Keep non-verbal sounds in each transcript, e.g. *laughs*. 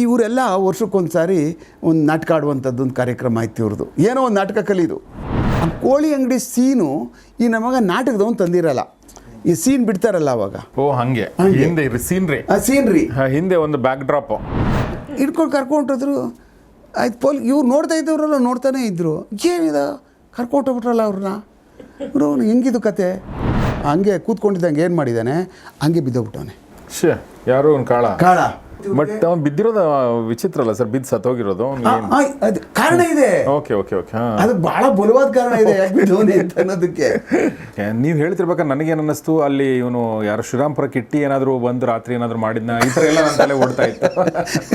ಇವರೆಲ್ಲ ವರ್ಷಕ್ಕೊಂದು ಸಾರಿ ಒಂದು ನಾಟಕ ಆಡುವಂಥದ್ದು ಒಂದು ಕಾರ್ಯಕ್ರಮ ಆಯ್ತು ಇವ್ರದ್ದು. ಏನೋ ಒಂದು ನಾಟಕ ಕಲಿಯೋದು ಆ ಕೋಳಿ ಅಂಗಡಿ ಸೀನು ಈ ನಮಗ ನಾಟಕದವನು ತಂದಿರಲ್ಲ. ಈ ಸೀನ್ ಬಿಡ್ತಾರಲ್ಲ ಅವಾಗ. ಓ ಹಂಗೆ. ಹಿಂದೆ ಸೀನ್ರಿ. ಆ ಸೀನ್ರಿ. ಹಿಂದೆ ಒಂದು ಬ್ಯಾಕ್ ಡ್ರಾಪ್ ಹಿಡ್ಕೊಂಡು ಕರ್ಕೊಂಡೋದ್ರು ಆಯ್ತು ಪೋಲ್ ಇವ್ರು ನೋಡ್ತಾ ಇದ್ದವರೆಲ್ಲ ನೋಡ್ತಾನೆ ಇದ್ರು. ಏನಿದೆ? ಕರ್ಕೊಂಡೋಗ್ಬಿಟ್ರಲ್ಲ ಅವ್ರನ್ನ. ಇವರು ಹೆಂಗಿದು ಕತೆ? ಹಂಗೆ ಕೂತ್ಕೊಂಡಿದ್ದಂಗೆ ಏನು ಮಾಡಿದ್ದಾನೆ? ಹಂಗೆ ಬಿದ್ದೋಗ್ಬಿಟ್ಟವನೆ. ಶೇ ಯಾರೋ ಒಂದು ಕಾಳ. ಕಾಳ. ಬಟ್ ಅವ್ನು ಬಿದ್ದಿರೋದು ವಿಚಿತ್ರ ಅಲ್ಲ ಸರ್ ಬಿದ್ದು ಸತ್ತೋಗಿರೋದು ಅದು ಕಾರಣ ಇದೆ. ಓಕೆ ಓಕೆ ಓಕೆ ಹಾಂ. ಅದು ಬಹಳ ಬಲವಾದ ಕಾರಣ ಇದೆ ಯಾಕೆ ಅಂತ *laughs* ಅನ್ನೋದಕ್ಕೆ. ನೀವು ಹೇಳ್ತಿರ್ಬೇಕಾದ್ರೆ ನನಗೇನು ಅನ್ನಿಸ್ತು ಅಲ್ಲಿ ಇವನು ಯಾರು ಶ್ರೀರಾಮ್ಪುರ ಕಿಟ್ಟಿ ಏನಾದರೂ ಬಂದು ರಾತ್ರಿ ಏನಾದರೂ ಮಾಡಿದ್ನ? ಈ ಥರ ಎಲ್ಲ ನನ್ನ ತಲೆ ಓಡ್ತಾ ಇತ್ತು.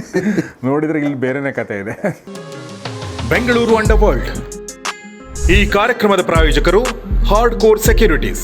*laughs* ನೋಡಿದ್ರೆ ಇಲ್ಲಿ ಬೇರೆನೇ ಕತೆ ಇದೆ. ಬೆಂಗಳೂರು ಅಂಡರ್ ವರ್ಲ್ಡ್ ಈ ಕಾರ್ಯಕ್ರಮದ ಪ್ರಾಯೋಜಕರು ಹಾರ್ಡ್ ಕೋರ್ ಸೆಕ್ಯೂರಿಟೀಸ್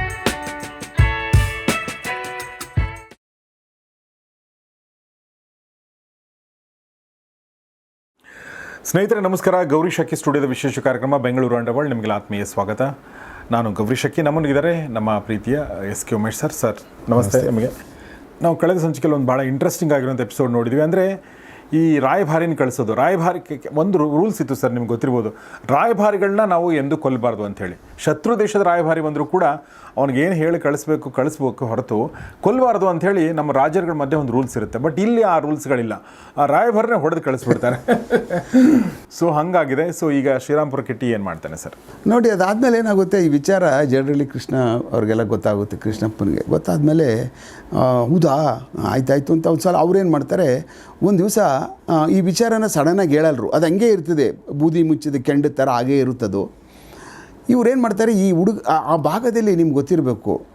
ಸ್ನೇಹಿತರೆ ನಮಸ್ಕಾರ. ಗೌರಿ ಶಕ್ಕಿ ಸ್ಟುಡಿಯೋದ ವಿಶೇಷ ಕಾರ್ಯಕ್ರಮ ಬೆಂಗಳೂರು ಅಂಡರ್ವರ್ಲ್ಡ್. ನಿಮಗೆ ಆತ್ಮೀಯ ಸ್ವಾಗತ. ನಾನು ಗೌರಿ ಶಕ್ಕಿ ನಮ್ಮನಿಗಿದ್ದಾರೆ ನಮ್ಮ ಪ್ರೀತಿಯ S K Umesh sir. Sir ನಮಸ್ತೆ ನಿಮಗೆ. ನಾವು ಕಳೆದ ಸಂಚಿಕೆಯಲ್ಲಿ ಒಂದು ಭಾಳ ಇಂಟ್ರೆಸ್ಟಿಂಗ್ ಆಗಿರುವಂಥ ಎಪಿಸೋಡ್ ನೋಡಿದ್ವಿ. ಅಂದರೆ ಈ ರಾಯಭಾರಿನ ಕಳಿಸೋದು. ರಾಯಭಾರಿ ಒಂದು ರೂಲ್ಸ್ ಇತ್ತು ಸರ್ ನಿಮ್ಗೆ ಗೊತ್ತಿರ್ಬೋದು. ರಾಯಭಾರಿಗಳನ್ನ ನಾವು ಎಂದು ಕೊಲ್ಲಬಾರ್ದು ಅಂಥೇಳಿ. ಶತ್ರು ದೇಶದ ರಾಯಭಾರಿ ಬಂದರೂ ಕೂಡ ಅವ್ನಿಗೇನು ಹೇಳಿ ಕಳಿಸ್ಬೇಕು ಕಳಿಸ್ಬೇಕು ಹೊರತು ಕೊಲ್ಲಬಾರ್ದು ಅಂಥೇಳಿ ನಮ್ಮ ರಾಜರುಗಳ ಮಧ್ಯೆ ಒಂದು ರೂಲ್ಸ್ ಇರುತ್ತೆ. ಬಟ್ ಇಲ್ಲಿ ಆ ರೂಲ್ಸ್ಗಳಿಲ್ಲ ಆ ರಾಯಭಾರನೇ ಹೊಡೆದು ಕಳಿಸ್ಬಿಡ್ತಾರೆ. ಸೊ ಹಾಗಾಗಿದೆ. ಸೊ ಈಗ ಶ್ರೀರಾಮ್ಪುರ ಕೆಟ್ಟಿ ಏನು ಮಾಡ್ತಾನೆ ಸರ್? ನೋಡಿ ಅದಾದಮೇಲೆ ಏನಾಗುತ್ತೆ? ಈ ವಿಚಾರ ಜನರಲಿ ಕೃಷ್ಣ ಅವ್ರಿಗೆಲ್ಲ ಗೊತ್ತಾಗುತ್ತೆ. ಕೃಷ್ಣಪ್ಪನಿಗೆ ಗೊತ್ತಾದಮೇಲೆ ಹೌದಾ? ಆಯ್ತಾಯ್ತು ಅಂತ ಒಂದು ಸಲ ಅವ್ರೇನು ಮಾಡ್ತಾರೆ? ಒಂದು ದಿವಸ ಈ ವಿಚಾರನ ಸಡನ್ನಾಗಿ ಹೇಳಲ್ರು. ಅದು ಹಂಗೆ ಇರ್ತದೆ. ಬೂದಿ ಮುಚ್ಚಿದ ಕೆಂಡ ಥರ ಹಾಗೇ ಇರುತ್ತದು. ಇವ್ರೇನು ಮಾಡ್ತಾರೆ, ಈ ಹುಡುಗ, ಆ- ಆ ಭಾಗದಲ್ಲಿ ನಿಮ್ಗೆ ಗೊತ್ತಿರಬೇಕು.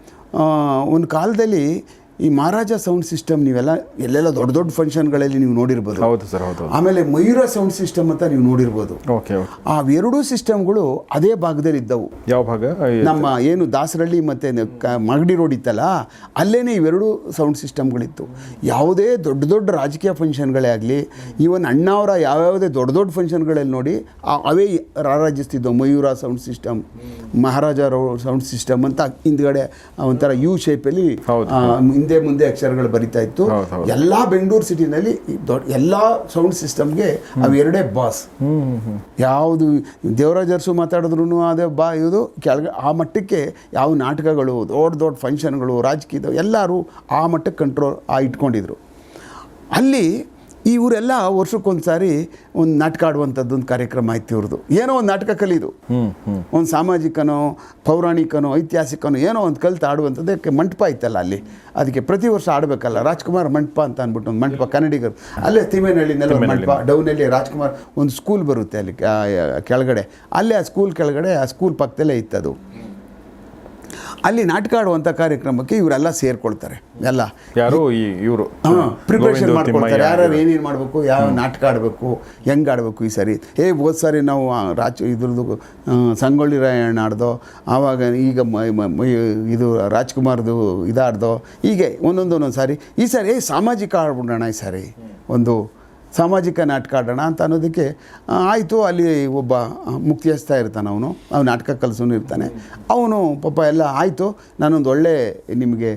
ಒಂದು ಕಾಲದಲ್ಲಿ ಈ ಮಹಾರಾಜ ಸೌಂಡ್ ಸಿಸ್ಟಮ್ ನೀವೆಲ್ಲ ಎಲ್ಲೆಲ್ಲ ದೊಡ್ಡ ದೊಡ್ಡ ಫಂಕ್ಷನ್ಗಳಲ್ಲಿ ನೀವು ನೋಡಿರ್ಬೋದು. ಹೌದು ಸರ್ ಹೌದು ಆಮೇಲೆ ಮಯೂರ ಸೌಂಡ್ ಸಿಸ್ಟಮ್ ಅಂತ ನೀವು ನೋಡಿರ್ಬೋದು. ಓಕೆ ಆ ಎರಡೂ ಸಿಸ್ಟಮ್ಗಳು ಅದೇ ಭಾಗದಲ್ಲಿ ಇದ್ದವು. ಯಾವ ಭಾಗ? ನಮ್ಮ ಏನು ದಾಸರಳ್ಳಿ ಮತ್ತು ಮಗಡಿ ರೋಡ್ ಇತ್ತಲ್ಲ ಅಲ್ಲೇ ಇವೆರಡು ಸೌಂಡ್ ಸಿಸ್ಟಮ್ಗಳಿತ್ತು. ಯಾವುದೇ ದೊಡ್ಡ ದೊಡ್ಡ ರಾಜಕೀಯ ಫಂಕ್ಷನ್ಗಳೇ ಆಗಲಿ ಈವನ್ ಅಣ್ಣಾವರ ಯಾವ್ಯಾವುದೇ ದೊಡ್ಡ ದೊಡ್ಡ ಫಂಕ್ಷನ್ಗಳಲ್ಲಿ ನೋಡಿ ಅವೇ ರಾರಾಜಿಸ್ತಿದ್ದವು Mayura sound system Maharaja sound system ಅಂತ ಹಿಂದ್ಗಡೆ ಒಂಥರ ಯು ಶೇಪಲ್ಲಿ ಹೌದು, ಮುಂದೆ ಅಕ್ಷರಗಳು ಬರಿತಾ ಇತ್ತು. ಎಲ್ಲ ಬೆಂಗಳೂರು ಸಿಟಿನಲ್ಲಿ ದೊಡ್ಡ ಎಲ್ಲ ಸೌಂಡ್ ಸಿಸ್ಟಮ್ಗೆ ಅವೆರಡೇ ಬಾಸ್ ಯಾವುದು ದೇವರಾಜ್ ಅರಸು ಮಾತಾಡಿದ್ರು ಅದೇ ಬಾ ಇದು ಕೆಳಗೆ ಆ ಮಟ್ಟಕ್ಕೆ ಯಾವ ನಾಟಕಗಳು ದೊಡ್ಡ ದೊಡ್ಡ ಫಂಕ್ಷನ್ಗಳು ರಾಜಕೀಯದ ಎಲ್ಲರೂ ಆ ಮಟ್ಟಕ್ಕೆ ಕಂಟ್ರೋಲ್ ಆ ಇಟ್ಕೊಂಡಿದ್ರು. ಅಲ್ಲಿ ಇವರೆಲ್ಲ ವರ್ಷಕ್ಕೊಂದ್ಸಾರಿ ಒಂದು ನಾಟಕ ಆಡುವಂಥದ್ದು ಒಂದು ಕಾರ್ಯಕ್ರಮ ಆಯ್ತು ಇವ್ರದ್ದು ಏನೋ ಒಂದು ನಾಟಕ ಕಲಿಯೋದು ಒಂದು ಸಾಮಾಜಿಕನೋ ಪೌರಾಣಿಕನೋ ಐತಿಹಾಸಿಕನೋ ಏನೋ ಒಂದು ಕಲ್ತು ಆಡುವಂಥದ್ದಕ್ಕೆ ಮಂಟಪ ಇತ್ತಲ್ಲ ಅಲ್ಲಿ. ಅದಕ್ಕೆ ಪ್ರತಿ ವರ್ಷ ಆಡಬೇಕಲ್ಲ ರಾಜ್ಕುಮಾರ್ ಮಂಟಪ ಅಂತ ಅಂದ್ಬಿಟ್ಟು ಒಂದು ಮಂಟಪ ಕನ್ನಡಿಗರು. ಅಲ್ಲೇ ತಿಮ್ಮೇನಹಳ್ಳಿನಲ್ಲಿ ಒಂದು ಮಂಟಪ ಡೌನಲ್ಲಿ ರಾಜ್ಕುಮಾರ್ ಒಂದು ಸ್ಕೂಲ್ ಬರುತ್ತೆ ಅಲ್ಲಿ ಕೆಳಗಡೆ. ಅಲ್ಲೇ ಆ ಸ್ಕೂಲ್ ಕೆಳಗಡೆ ಆ ಸ್ಕೂಲ್ ಪಕ್ಕದಲ್ಲೇ ಇತ್ತದು. ಅಲ್ಲಿ ನಾಟಕ ಆಡುವಂಥ ಕಾರ್ಯಕ್ರಮಕ್ಕೆ ಇವರೆಲ್ಲ ಸೇರ್ಕೊಳ್ತಾರೆ. ಎಲ್ಲ. ಯಾರು? ಈ ಇವರು. ಪ್ರಿಪ್ರೇಷನ್ ಮಾಡ್ಕೊಳ್ತಾರೆ. ಯಾರ್ಯಾರು ಏನೇನು ಮಾಡಬೇಕು ಯಾವ ನಾಟಕ ಆಡಬೇಕು ಹೆಂಗೆ ಆಡಬೇಕು ಈ ಸರಿ? ಏ ಹೋದ್ ಸಾರಿ ನಾವು ರಾಜ ಇದ್ರದ್ದು ಸಂಗೊಳ್ಳಿ ರಾಯಣ್ಣ ಆಡ್ದೋ ಆವಾಗ ಈಗ ಇದು ರಾಜ್ಕುಮಾರ್ದು ಇದಾಡ್ದೋ ಹೀಗೆ ಒಂದೊಂದು ಒಂದೊಂದು ಸಾರಿ. ಈ ಸಾರಿ ಏ ಸಾಮಾಜಿಕ ಆಡ್ಬಿಡೋಣ ಈ ಸಾರಿ. ಒಂದು ಸಾಮಾಜಿಕ ನಾಟಕ ಆಡೋಣ ಅಂತ ಅನ್ನೋದಕ್ಕೆ ಆಯಿತು, ಅಲ್ಲಿ ಒಬ್ಬ ಮುಕ್ತಿಯಸ್ತ ಇರ್ತಾನೆ ಅವನು. ಅವ್ನು ನಾಟಕ ಕಲಸೋನು ಇರ್ತಾನೆ. ಅವನು ಪಾಪ ಎಲ್ಲ ಆಯಿತು. ನಾನೊಂದು ಒಳ್ಳೆ ನಿಮಗೆ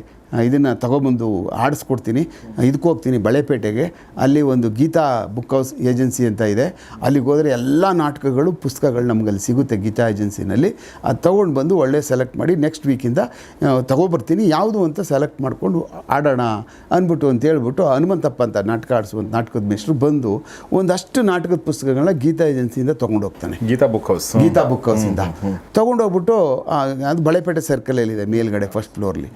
ಇದನ್ನು ತಗೊಬಂದು ಆಡಿಸ್ಕೊಡ್ತೀನಿ. ಇದಕ್ಕೆ ಹೋಗ್ತೀನಿ ಬಳೆಪೇಟೆಗೆ. ಅಲ್ಲಿ ಒಂದು ಗೀತಾ ಬುಕ್ ಹೌಸ್ ಏಜೆನ್ಸಿ ಅಂತ ಇದೆ. ಅಲ್ಲಿಗೆ ಹೋದರೆ ಎಲ್ಲ ನಾಟಕಗಳು ಪುಸ್ತಕಗಳು ನಮಗಲ್ಲಿ ಅಲ್ಲಿ ಸಿಗುತ್ತೆ ಗೀತಾ ಏಜೆನ್ಸಿನಲ್ಲಿ. ಅದು ತೊಗೊಂಡು ಬಂದು ಒಳ್ಳೆ ಸೆಲೆಕ್ಟ್ ಮಾಡಿ ನೆಕ್ಸ್ಟ್ ವೀಕಿಂದ ತೊಗೊಬರ್ತೀನಿ. ಯಾವುದು ಅಂತ ಸೆಲೆಕ್ಟ್ ಮಾಡಿಕೊಂಡು ಆಡೋಣ ಅಂದ್ಬಿಟ್ಟು ಅಂತ ಹೇಳ್ಬಿಟ್ಟು ಹನುಮಂತಪ್ಪ ಅಂತ ನಾಟಕ ಆಡಿಸುವಂಥ ನಾಟಕದ ಮಿಸ್ಟ್ರು ಬಂದು ಒಂದಷ್ಟು ನಾಟಕದ ಪುಸ್ತಕಗಳನ್ನ ಗೀತಾ ಏಜೆನ್ಸಿಯಿಂದ ತೊಗೊಂಡು ಹೋಗ್ತಾನೆ. Geetha book house. Geetha book ಹೌಸಿಂದ ತೊಗೊಂಡೋಗ್ಬಿಟ್ಟು ಅದು ಬಳೆಪೇಟೆ ಸರ್ಕಲಲ್ಲಿದೆ ಮೇಲ್ಗಡೆ ಫಸ್ಟ್ ಫ್ಲೋರ್ಲಿ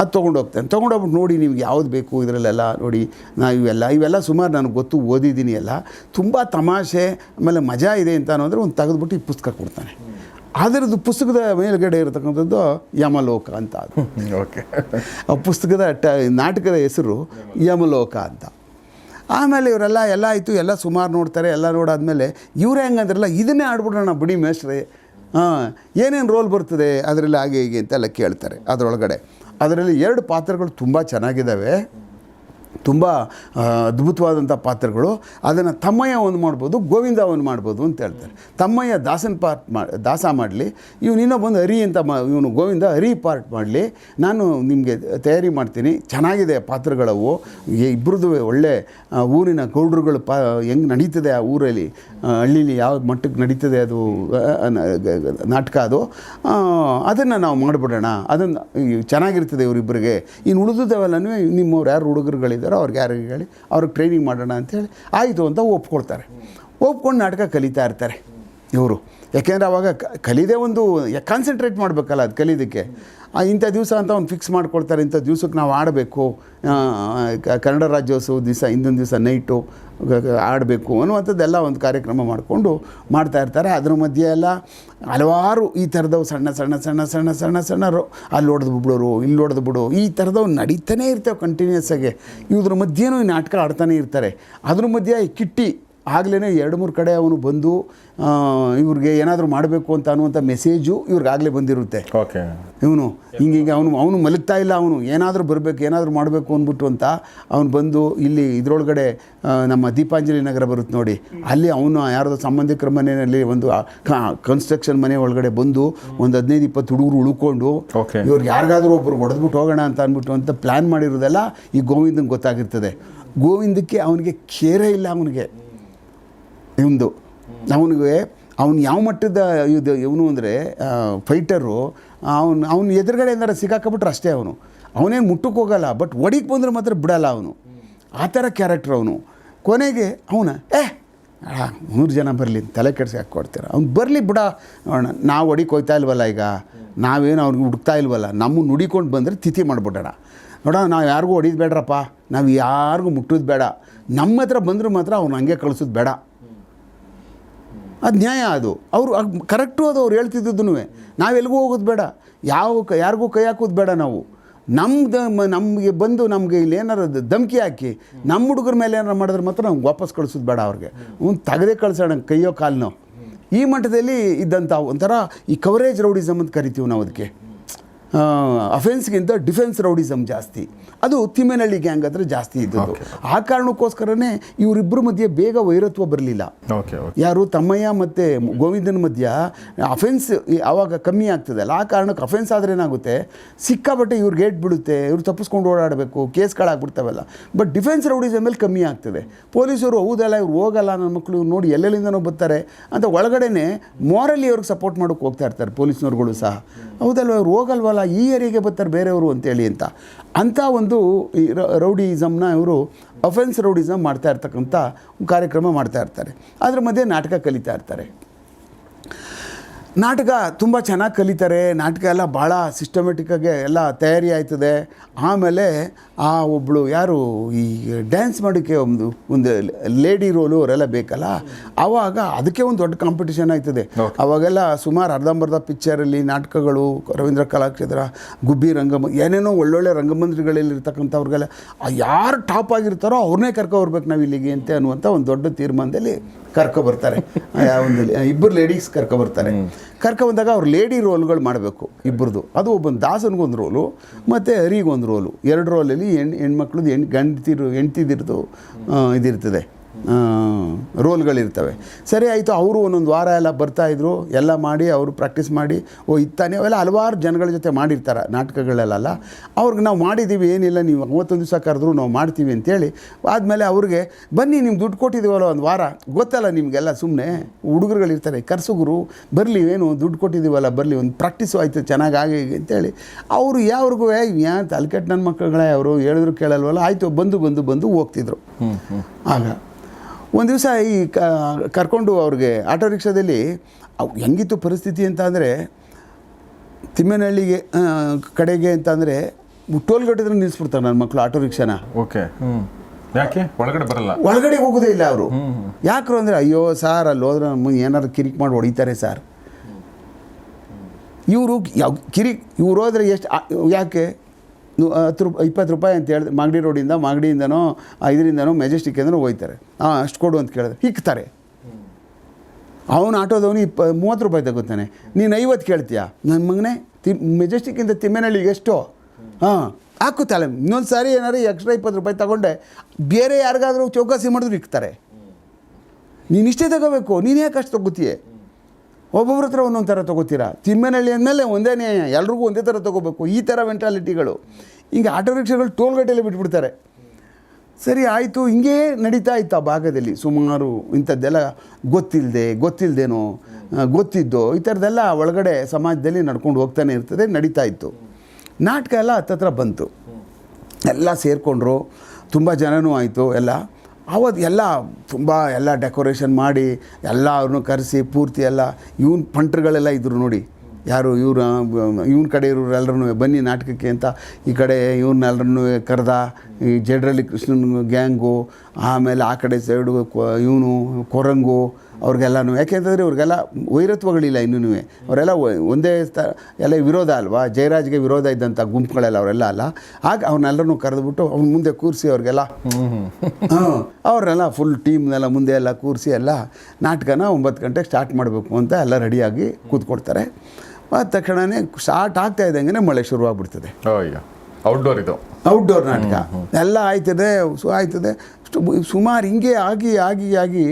ಅದು ತೊಗೊಂಡೋಗ್ತಾನೆ. ತೊಗೊಂಡೋಗ್ಬಿಟ್ಟು ನೋಡಿ ನಿಮ್ಗೆ ಯಾವ್ದು ಬೇಕು ಇದರಲ್ಲೆಲ್ಲ ನೋಡಿ ನಾ ಇವೆಲ್ಲ ಇವೆಲ್ಲ ಸುಮಾರು ನನಗೆ ಗೊತ್ತು ಓದಿದ್ದೀನಿ ಎಲ್ಲ. ತುಂಬ ತಮಾಷೆ ಆಮೇಲೆ ಮಜಾ ಇದೆ ಅಂತ ಅನ್ನೋದ್ರೆ ಒಂದು ತೆಗೆದುಬಿಟ್ಟು ಈ ಪುಸ್ತಕ ಕೊಡ್ತಾನೆ. ಅದರದ್ದು ಪುಸ್ತಕದ ಮೇಲ್ಗಡೆ ಇರತಕ್ಕಂಥದ್ದು ಯಮಲೋಕ ಅಂತ ಅದು. *laughs* ಓಕೆ ಆ ಪುಸ್ತಕದ ಟ ನಾಟಕದ ಹೆಸರು ಯಮಲೋಕ ಅಂತ. ಆಮೇಲೆ ಇವರೆಲ್ಲ ಎಲ್ಲ ಆಯಿತು ಎಲ್ಲ ಸುಮಾರು ನೋಡ್ತಾರೆ ಎಲ್ಲ ನೋಡಾದ್ಮೇಲೆ ಇವರೇ ಹೆಂಗಂದ್ರಲ್ಲ ಇದನ್ನೇ ಆಡ್ಬಿಡೋಣ ಬಿಡಿ ಮೇಷ್ಟ್ರೆ. ಹಾಂ ಏನೇನು ರೋಲ್ ಬರ್ತದೆ ಅದರಲ್ಲಿ ಹಾಗೆ ಹೀಗೆ ಅಂತೆಲ್ಲ ಕೇಳ್ತಾರೆ ಅದರೊಳಗಡೆ. ಅದರಲ್ಲಿ ಎರಡು ಪಾತ್ರಗಳು ತುಂಬ ಚೆನ್ನಾಗಿದ್ದಾವೆ. ತುಂಬ ಅದ್ಭುತವಾದಂಥ ಪಾತ್ರಗಳು. ಅದನ್ನು ತಮ್ಮಯ್ಯ ಒಂದು ಮಾಡ್ಬೋದು, ಗೋವಿಂದ ಒಂದು ಮಾಡ್ಬೋದು ಅಂತ ಹೇಳ್ತಾರೆ. ತಮ್ಮಯ್ಯ ದಾಸನ್ ಪಾರ್ಟ್ ಮಾ, ದಾಸ ಮಾಡಲಿ, ಇವನು ಇನ್ನೊಬ್ಬಂದು ಹರಿ ಅಂತ ಮಾ, ಇವನು ಗೋವಿಂದ ಹರಿ ಪಾರ್ಟ್ ಮಾಡಲಿ. ನಾನು ನಿಮಗೆ ತಯಾರಿ ಮಾಡ್ತೀನಿ. ಚೆನ್ನಾಗಿದೆ ಪಾತ್ರಗಳವು. ಇಬ್ಬರದ್ದು ಒಳ್ಳೆ ಊರಿನ ಗೌಡ್ರುಗಳು ಪಾ, ಹೆಂಗೆ ನಡೀತದೆ ಆ ಊರಲ್ಲಿ? ಹಳ್ಳಿಲಿ ಯಾವ ಮಟ್ಟಕ್ಕೆ ನಡೀತದೆ ಅದು ನಾಟಕ ಅದು? ಅದನ್ನು ನಾವು ಮಾಡಿಬಿಡೋಣ. ಅದನ್ನು ಚೆನ್ನಾಗಿರ್ತದೆ ಇವರಿಬ್ಬರಿಗೆ ಇನ್ನು ಉಳಿದವೆಲ್ಲನೂ ನಿಮ್ಮವ್ರು ಯಾರು ಹುಡುಗರುಗಳಿದ್ದಾರೋ ಅವ್ರಿಗೆ ಯಾರಿಗೆ ಹೇಳಿ, ಅವ್ರಿಗೆ ಟ್ರೈನಿಂಗ್ ಮಾಡೋಣ ಅಂತೇಳಿ ಆಯಿತು ಅಂತ ಒಪ್ಕೊಳ್ತಾರೆ. ಒಪ್ಕೊಂಡು ನಾಟಕ ಕಲಿತಾ ಇರ್ತಾರೆ ಇವರು. ಯಾಕೆಂದರೆ ಅವಾಗ ಕಲಿದೆ ಒಂದು ಕಾನ್ಸಂಟ್ರೇಟ್ ಮಾಡಬೇಕಲ್ಲ ಅದು ಕಲಿಯೋದಕ್ಕೆ ಇಂಥ ದಿವಸ ಅಂತ ಒಂದು ಫಿಕ್ಸ್ ಮಾಡ್ಕೊಳ್ತಾರೆ. ಇಂಥ ದಿವ್ಸಕ್ಕೆ ನಾವು ಆಡಬೇಕು. ಕನ್ನಡ ರಾಜ್ಯೋತ್ಸವ ದಿವಸ, ಹಿಂದಿನ ದಿವಸ ನೈಟು ಆಡಬೇಕು ಅನ್ನುವಂಥದ್ದೆಲ್ಲ ಒಂದು ಕಾರ್ಯಕ್ರಮ ಮಾಡಿಕೊಂಡು ಮಾಡ್ತಾ ಇರ್ತಾರೆ. ಅದ್ರ ಮಧ್ಯೆ ಎಲ್ಲ ಹಲವಾರು ಈ ಥರದವು ಸಣ್ಣ ಸಣ್ಣ ಸಣ್ಣ ಸಣ್ಣ ಸಣ್ಣ ಸಣ್ಣರು ಅಲ್ಲಿ ಹೊಡೆದು ಬಿಡೋರು ಇಲ್ಲಿ ಹೊಡೆದು ಬಿಡು. ಈ ಥರದವು ನಡೀತಾನೇ ಇರ್ತವೆ ಕಂಟಿನ್ಯೂಸ್ ಆಗಿ. ಇವ್ರ ಮಧ್ಯೆನೂ ಈ ನಾಟಕ ಆಡ್ತಾನೆ ಇರ್ತಾರೆ. ಅದ್ರ ಮಧ್ಯೆ ಈ ಕಿಟ್ಟಿ ಆಗ್ಲೇ ಎರಡು ಮೂರು ಕಡೆ ಅವನು ಬಂದು ಇವ್ರಿಗೆ ಏನಾದರೂ ಮಾಡಬೇಕು ಅಂತ ಅನ್ನುವಂಥ ಮೆಸೇಜು ಇವ್ರಿಗಾಗಲೇ ಬಂದಿರುತ್ತೆ. ಓಕೆ ಇವನು ಹಿಂಗೆ ಹಿಂಗೆ ಅವನು ಅವನು ಮಲಗ್ತಾ ಇಲ್ಲ ಅವನು ಏನಾದರೂ ಬರಬೇಕು ಏನಾದರೂ ಮಾಡಬೇಕು ಅಂದ್ಬಿಟ್ಟು ಅಂತ ಅವನು ಬಂದು ಇಲ್ಲಿ ಇದರೊಳಗಡೆ ನಮ್ಮ ದೀಪಾಂಜಲಿ ನಗರ ಬರುತ್ತೆ ನೋಡಿ. ಅಲ್ಲಿ ಅವನು ಯಾರ್ದೋ ಸಂಬಂಧಿಕರ ಮನೆಯಲ್ಲಿ ಒಂದು ಕನ್ಸ್ಟ್ರಕ್ಷನ್ ಮನೆ ಒಳಗಡೆ ಬಂದು ಒಂದು ಹದಿನೈದು ಇಪ್ಪತ್ತು ಹುಡುಗರು ಉಳ್ಕೊಂಡು. ಇವ್ರಿಗೆ ಯಾರಿಗಾದರೂ ಒಬ್ಬರು ಹೊಡೆದ್ಬಿಟ್ಟು ಹೋಗೋಣ ಅಂತ ಅಂದ್ಬಿಟ್ಟು ಅಂತ ಪ್ಲ್ಯಾನ್ ಮಾಡಿರೋದೆಲ್ಲ ಈ ಗೋವಿಂದಂಗೆ ಗೊತ್ತಾಗಿರ್ತದೆ. ಗೋವಿಂದಕ್ಕೆ ಅವನಿಗೆ ಕೇರೇ ಇಲ್ಲ ಅವನಿಗೆ. ಇವಂದು. ಅವನಿಗೆ, ಅವನು ಯಾವ ಮಟ್ಟದ ಇದು, ಇವನು ಅಂದರೆ ಫೈಟರು ಅವನು, ಅವ್ನು ಎದುರುಗಡೆ ಏನಾರ ಸಿಗಾಕಬಿಟ್ರೆ ಅಷ್ಟೇ ಅವನು. ಅವನೇನು ಮುಟ್ಟಕ್ಕೆ ಹೋಗಲ್ಲ ಬಟ್ ಒಡಿಗೆ ಬಂದರೆ ಮಾತ್ರ ಬಿಡಲ್ಲ ಅವನು. ಆ ಥರ ಕ್ಯಾರೆಕ್ಟ್ರ್ ಅವನು. ಕೊನೆಗೆ ಅವನ, ಏ ಮೂರು ಜನ ಬರಲಿ, ತಲೆ ಕೆಡಿಸಿ ಹಾಕ್ಕೊಡ್ತೀರ ಅವ್ನು, ಬರಲಿ ಬಿಡ ನಾವು ಹೊಡಿಕ್ ಹೋಗ್ತಾ ಇಲ್ವಲ್ಲ ಈಗ? ನಾವೇನು ಅವ್ನಿಗೆ ಹುಡುಕ್ತಾ ಇಲ್ವಲ್ಲ? ನಮ್ಮನ್ನು ನುಡಿಕೊಂಡು ಬಂದರೆ ತಿಥಿ ಮಾಡಿಬಿಡೋಣ. ನೋಡ, ನಾವು ಯಾರಿಗೂ ಹೊಡಿದು ಬೇಡ್ರಪ್ಪ. ನಾವು ಯಾರಿಗೂ ಮುಟ್ಟೋದು ಬೇಡ. ನಮ್ಮ ಹತ್ರ ಬಂದರೂ ಮಾತ್ರ ಅವ್ನು ಹಂಗೆ ಕಳಿಸೋದು ಬೇಡ. ಅದು ನ್ಯಾಯ ಅದು. ಅವರು ಕರೆಕ್ಟು ಅದು ಅವ್ರು ಹೇಳ್ತಿದ್ದದ್ದು ನಾವೆಲ್ಗೂ ಹೋಗೋದು ಬೇಡ. ಯಾವ ಕ ಯಾರಿಗೂ ಕೈ ಹಾಕೋದು ಬೇಡ ನಾವು. ನಮ್ದು ನಮಗೆ ಬಂದು ನಮಗೆ ಇಲ್ಲಿ ಏನಾರು ಧಮಕಿ ಹಾಕಿ ನಮ್ಮ ಹುಡುಗರ ಮೇಲೆ ಏನಾರು ಮಾಡಿದ್ರೆ ಮಾತ್ರ ನಮ್ಗೆ ವಾಪಸ್ ಕಳಿಸೋದು ಬೇಡ ಅವ್ರಿಗೆ. ಅವ್ನು ತೆಗೆದೇ ಕಳಿಸೋಣ ಕೈಯೋ ಕಾಲನೋ. ಈ ಮಟ್ಟದಲ್ಲಿ ಇದ್ದಂಥ ಒಂಥರ ಈ ಕವರೇಜ್ ರೌಡಿಸಮ್ ಅಂತ ಕರಿತೀವಿ ನಾವು ಅದಕ್ಕೆ. ಅಫೆನ್ಸ್ಗಿಂತ ಡಿಫೆನ್ಸ್ ರೌಡಿಸಮ್ ಜಾಸ್ತಿ. ಅದು ತಿಮ್ಮೇನಹಳ್ಳಿ ಗ್ಯಾಂಗ್ ಹತ್ರ ಜಾಸ್ತಿ ಇದ್ದದ್ದು. ಆ ಕಾರಣಕ್ಕೋಸ್ಕರನೇ ಇವರಿಬ್ಬರ ಮಧ್ಯೆ ಬೇಗ ವೈರತ್ವ ಬರಲಿಲ್ಲ. ಯಾರು ತಮ್ಮಯ್ಯ ಮತ್ತು ಗೋವಿಂದನ ಮಧ್ಯ ಅಫೆನ್ಸ್ ಆವಾಗ ಕಮ್ಮಿ ಆಗ್ತದಲ್ಲ ಆ ಕಾರಣಕ್ಕೆ ಅಫೆನ್ಸ್ ಆದರೆ ಏನಾಗುತ್ತೆ? ಸಿಕ್ಕಾಬಟ್ಟೆ ಇವ್ರಿಗೆ ಗೇಟ್ ಬಿಡುತ್ತೆ ಇವ್ರು ತಪ್ಪಿಸ್ಕೊಂಡು ಓಡಾಡಬೇಕು ಕೇಸ್ಗಳಾಗ್ಬಿಡ್ತಾವಲ್ಲ ಬಟ್ ಡಿಫೆನ್ಸ್ ರೌಡಿಸಮ್ ಮೇಲೆ ಕಮ್ಮಿ ಆಗ್ತದೆ. ಪೊಲೀಸರು ಹೌದಲ್ಲ ಇವ್ರು ಹೋಗಲ್ಲ ನನ್ನ ಮಕ್ಕಳು ಇವ್ರು ನೋಡಿ ಎಲ್ಲೆಲ್ಲಿಂದನೋ ಬರ್ತಾರೆ ಅಂತ ಒಳಗಡೆನೆ ಮಾರಲಿ ಅವ್ರಿಗೆ ಸಪೋರ್ಟ್ ಮಾಡೋಕ್ಕೆ ಹೋಗ್ತಾ ಇರ್ತಾರೆ ಪೊಲೀಸ್ನವ್ರುಗಳು ಸಹ. ಹೌದಲ್ವ ಇವ್ರು ಹೋಗಲ್ವಲ್ಲ? ಈ ಏರಿಯಾಗೆ ಬರ್ತಾರೆ ಬೇರೆಯವರು ಅಂತೇಳಿ ಅಂತ. ಅಂಥ ಒಂದು ಈ ರೌಡಿಸಮ್ನ ಇವರು ಅಫೆನ್ಸ್ ರೌಡಿಸಮ್ ಮಾಡ್ತಾ ಇರ್ತಕ್ಕಂಥ ಕಾರ್ಯಕ್ರಮ ಮಾಡ್ತಾ ಇರ್ತಾರೆ. ಅದ್ರ ಮಧ್ಯೆ ನಾಟಕ ಕಲಿತಾ ಇರ್ತಾರೆ. ನಾಟಕ ತುಂಬ ಚೆನ್ನಾಗಿ ಕಲಿತಾರೆ. ನಾಟಕ ಎಲ್ಲ ಭಾಳ ಸಿಸ್ಟಮೆಟಿಕ್ಕಾಗೆ ಎಲ್ಲ ತಯಾರಿ ಆಯ್ತದೆ. ಆಮೇಲೆ ಆ ಒಬ್ಬಳು ಯಾರು ಈ ಡ್ಯಾನ್ಸ್ ಮಾಡೋಕ್ಕೆ ಒಂದು ಒಂದು ಲೇಡಿ ರೋಲು ಅವರೆಲ್ಲ ಬೇಕಲ್ಲ? ಆವಾಗ ಅದಕ್ಕೆ ಒಂದು ದೊಡ್ಡ ಕಾಂಪಿಟಿಷನ್ ಆಯ್ತದೆ. ಅವಾಗೆಲ್ಲ ಸುಮಾರು ಅರ್ಧಂಬರ್ಧ ಪಿಕ್ಚರಲ್ಲಿ ನಾಟಕಗಳು ರವೀಂದ್ರ ಕಲಾಕ್ಷೇತ್ರ ಗುಬ್ಬಿ ರಂಗಮ ಏನೇನೋ ಒಳ್ಳೊಳ್ಳೆ ರಂಗಮಂದಿರಗಳಲ್ಲಿ ಇರ್ತಕ್ಕಂಥವ್ರಿಗೆಲ್ಲ ಯಾರು ಟಾಪ್ ಆಗಿರ್ತಾರೋ ಅವ್ರನ್ನೇ ಕರ್ಕೊಬರ್ಬೇಕು ನಾವು ಇಲ್ಲಿಗೆ ಅಂತ ಅನ್ನುವಂಥ ಒಂದು ದೊಡ್ಡ ತೀರ್ಮಾನದಲ್ಲಿ ಕರ್ಕೊಬರ್ತಾರೆ ಒಂದು ಇಬ್ಬರು ಲೇಡೀಸ್ ಕರ್ಕೊಬರ್ತಾರೆ ಕರ್ಕೊಬಂದಾಗ ಅವ್ರು ಲೇಡಿ ರೋಲ್ಗಳು ಮಾಡಬೇಕು ಇಬ್ಬರದು. ಅದು ಒಬ್ಬನ ದಾಸನಿಗೊಂದು ರೋಲು ಮತ್ತು ಹರಿಗೊಂದು ರೋಲು ಎರಡು ರೋಲಲ್ಲಿ ಹೆಣ್ಣು ಹೆಣ್ಮಕ್ಳದ್ದು ಹೆಣ್ಣು ಗಂಡತಿರು ಹೆಣ್ತಿದಿರ್ದು ಇದಿರ್ತದೆ. ರೋಲ್ಗಳಿರ್ತವೆ. ಸರಿ ಆಯಿತು ಅವರು ಒಂದೊಂದು ವಾರ ಎಲ್ಲ ಬರ್ತಾಯಿದ್ರು ಎಲ್ಲ ಮಾಡಿ ಅವರು ಪ್ರಾಕ್ಟೀಸ್ ಮಾಡಿ ಓ ಇತ್ತಾನೆ ಅವೆಲ್ಲ ಹಲವಾರು ಜನಗಳ ಜೊತೆ ಮಾಡಿರ್ತಾರೆ ನಾಟಕಗಳಲ್ಲೆಲ್ಲ. ಅವ್ರಿಗೆ ನಾವು ಮಾಡಿದ್ದೀವಿ ಏನಿಲ್ಲ ನೀವು ಮೂವತ್ತೊಂದು ದಿವಸ ಕರೆದ್ರು ನಾವು ಮಾಡ್ತೀವಿ ಅಂತೇಳಿ. ಆದಮೇಲೆ ಅವ್ರಿಗೆ ಬನ್ನಿ ನಿಮ್ಗೆ ದುಡ್ಡು ಕೊಟ್ಟಿದ್ದೀವಲ್ಲ ಒಂದು ವಾರ ಗೊತ್ತಲ್ಲ ನಿಮಗೆಲ್ಲ ಸುಮ್ಮನೆ ಹುಡುಗರುಗಳಿರ್ತಾರೆ ಕರ್ಸುಗುರು ಬರಲಿ ಏನು ದುಡ್ಡು ಕೊಟ್ಟಿದ್ದೀವಲ್ಲ ಬರಲಿ ಒಂದು ಪ್ರಾಕ್ಟೀಸು ಆಯಿತು ಚೆನ್ನಾಗಿ ಆಗಿ ಅಂತೇಳಿ. ಅವರು ಯಾವ್ರಿಗೂ ಯಾ ತಲೆಕೆಟ್ಟು ನನ್ನ ಮಕ್ಕಳುಗಳೇ ಅವರು ಹೇಳಿದ್ರು ಕೇಳಲ್ವಲ್ಲ ಆಯಿತು ಬಂದು ಬಂದು ಬಂದು ಹೋಗ್ತಿದ್ರು. ಆಗ ಒಂದು ದಿವಸ ಈ ಕರ್ಕೊಂಡು ಅವ್ರಿಗೆ ಆಟೋ ರಿಕ್ಷಾದಲ್ಲಿ ಹೆಂಗಿತ್ತು ಪರಿಸ್ಥಿತಿ ಅಂತ ಅಂದರೆ ತಿಮ್ಮೇನಹಳ್ಳಿಗೆ ಕಡೆಗೆ ಕಡೆಗೆ ಅಂತಂದರೆ ಟೋಲ್ ಗಟ್ಟಿದ್ರೆ ನಿಲ್ಲಿಸ್ಬಿಡ್ತಾರೆ ನನ್ನ ಮಕ್ಕಳು ಆಟೋ ರಿಕ್ಷಾನ. ಓಕೆ. ಹ್ಞೂ ಯಾಕೆ? ಒಳಗಡೆ ಬರಲ್ಲ. ಒಳಗಡೆ ಹೋಗೋದೇ ಇಲ್ಲ ಅವರು. ಯಾಕ್ರು ಅಂದರೆ ಅಯ್ಯೋ ಸಾರ್ ಅಲ್ಲಿ ಹೋದ್ರೆ ನಮ್ಮ ಏನಾದ್ರು ಕಿರಿಕ್ ಮಾಡಿ ಹೊಡಿತಾರೆ ಸರ್. ಇವರು ಯಾವ ಕಿರಿಕ್ ಇವ್ರು ಹೋದ್ರೆ ಎಷ್ಟು ಯಾಕೆ? ಹತ್ತು ರೂಪಾಯಿ ಇಪ್ಪತ್ತು ರೂಪಾಯಿ ಅಂತ ಹೇಳಿದ್ರೆ ಮಾಗಡಿ ರೋಡಿಂದ, ಮಾಗಡಿಯಿಂದನೋ ಇದರಿಂದನೋ ಮೆಜೆಸ್ಟಿಕ್ಕಿಂದನೋ ಹೋಯ್ತಾರೆ ಹಾಂ ಅಷ್ಟು ಕೊಡು ಅಂತ ಕೇಳಿದ್ರೆ ಹಿಕ್ತಾರೆ. ಅವನು ಆಟೋದವನು ಇಪ್ಪ, ಮೂವತ್ತು ರೂಪಾಯಿ ತಗೋತಾನೆ. ನೀನು ಐವತ್ತು ಕೇಳ್ತೀಯಾ? ನನ್ನ ಮಗನೇ, ತಿ ಮೆಜೆಸ್ಟಿಕ್ಕಿಂದ ತಿಮ್ಮೆನಹಳ್ಳಿಗೆ ಎಷ್ಟು? ಹಾಂ ಹಾಕುತ್ತಾಳೆ ಇನ್ನೊಂದು ಸಾರಿ ಏನಾರು ಎಕ್ಸ್ಟ್ರಾ ಇಪ್ಪತ್ತು ರೂಪಾಯಿ ತಗೊಂಡೆ, ಬೇರೆ ಯಾರಿಗಾದರೂ ಚೌಕಾಸಿ ಮಾಡಿದ್ರು ಇಕ್ತಾರೆ ನೀನು ಇಷ್ಟೇ ತಗೋಬೇಕು. ನೀನು ಯಾಕೆ ಅಷ್ಟು ತಗೋತೀಯ? ಒಬ್ಬೊಬ್ರ ಹತ್ರ ಒಂದೊಂದು ಥರ ತೊಗೋತೀರಾ? ತಿಮ್ಮನಹಳ್ಳಿ ಅಂದಮೇಲೆ ಒಂದೇ ನ್ಯಾಯ, ಎಲ್ರಿಗೂ ಒಂದೇ ಥರ ತೊಗೋಬೇಕು. ಈ ಥರ ವೆಂಟಾಲಿಟಿಗಳು ಹಿಂಗೆ ಆಟೋ ರಿಕ್ಷಾಗಳು ಟೋಲ್ ಗೇಟಲ್ಲಿ ಬಿಟ್ಬಿಡ್ತಾರೆ. ಸರಿ, ಆಯಿತು, ಹಿಂಗೇ ನಡೀತಾ ಇತ್ತು ಆ ಭಾಗದಲ್ಲಿ. ಸುಮಾರು ಇಂಥದ್ದೆಲ್ಲ ಗೊತ್ತಿಲ್ಲದೆ ಗೊತ್ತಿಲ್ಲದೇನೋ ಗೊತ್ತಿದ್ದೋ, ಈ ಥರದ್ದೆಲ್ಲ ಒಳಗಡೆ ಸಮಾಜದಲ್ಲಿ ನಡ್ಕೊಂಡು ಹೋಗ್ತಾನೆ ಇರ್ತದೆ, ನಡೀತಾ ಇತ್ತು. ನಾಟಕ ಎಲ್ಲ ಹತ್ತತ್ರ ಬಂತು. ಎಲ್ಲ ಸೇರಿಕೊಂಡ್ರು. ತುಂಬ ಜನನೂ ಆಯಿತು, ಎಲ್ಲ. ಅವತ್ತು ಎಲ್ಲ ತುಂಬ ಎಲ್ಲ ಡೆಕೋರೇಷನ್ ಮಾಡಿ ಎಲ್ಲ ಅವ್ರನ್ನೂ ಕರೆಸಿ ಪೂರ್ತಿ ಎಲ್ಲ, ಇವನ್ ಪಂಟ್ರುಗಳೆಲ್ಲ ಇದ್ದರು ನೋಡಿ. ಯಾರು ಇವ್ರು, ಇವ್ನ ಕಡೆ ಇರೋರು ಎಲ್ಲರೂ ಬನ್ನಿ ನಾಟಕಕ್ಕೆ ಅಂತ. ಈ ಕಡೆ ಇವ್ರನ್ನೆಲ್ಲರನ್ನೂ ಕರೆದ, ಈ ಜಡ್ರಲ್ಲಿ ಕೃಷ್ಣನ ಗ್ಯಾಂಗು, ಆಮೇಲೆ ಆ ಕಡೆ ಸೈಡು ಇವನು ಕೊರಂಗು ಅವ್ರಿಗೆಲ್ಲನೂ. ಯಾಕೆಂತಂದರೆ ಇವ್ರಿಗೆಲ್ಲ ವೈರತ್ವಗಳಿಲ್ಲ ಇನ್ನೂ ಅವರೆಲ್ಲ ಒಂದೇ ಸ್ಥ ಎಲ್ಲ ವಿರೋಧ ಅಲ್ವಾ? ಜಯರಾಜ್ಗೆ ವಿರೋಧ ಇದ್ದಂಥ ಗುಂಪುಗಳೆಲ್ಲ ಅವರೆಲ್ಲ ಅಲ್ಲ. ಆಗ ಅವ್ರನ್ನೆಲ್ಲರನ್ನೂ ಕರೆದುಬಿಟ್ಟು ಅವ್ನ ಮುಂದೆ ಕೂರಿಸಿ ಅವ್ರಿಗೆಲ್ಲ. ಅವ್ರನ್ನೆಲ್ಲ ಫುಲ್ ಟೀಮ್ನೆಲ್ಲ ಮುಂದೆ ಎಲ್ಲ ಕೂರಿಸಿ ಎಲ್ಲ ನಾಟಕನ ಒಂಬತ್ತು ಗಂಟೆಗೆ ಸ್ಟಾರ್ಟ್ ಮಾಡಬೇಕು ಅಂತ ಎಲ್ಲ ರೆಡಿಯಾಗಿ ಕೂತ್ಕೊಡ್ತಾರೆ. ಆದ ತಕ್ಷಣವೇ ಸ್ಟಾರ್ಟ್ ಆಗ್ತಾ ಇದ್ದಂಗೆ ಮಳೆ ಶುರುವಾಗ್ಬಿಡ್ತದೆ. ಅಯ್ಯೋ. ಔಟ್ಡೋರ್ ಇದು. ಔಟ್ಡೋರ್ ನಾಟಕ. ಎಲ್ಲ ಆಯ್ತದೆ ಸು ಆಯ್ತದೆ. ಸುಮಾರು ಹಿಂಗೆ ಆಗಿ ಆಗಿ ಆಗಿ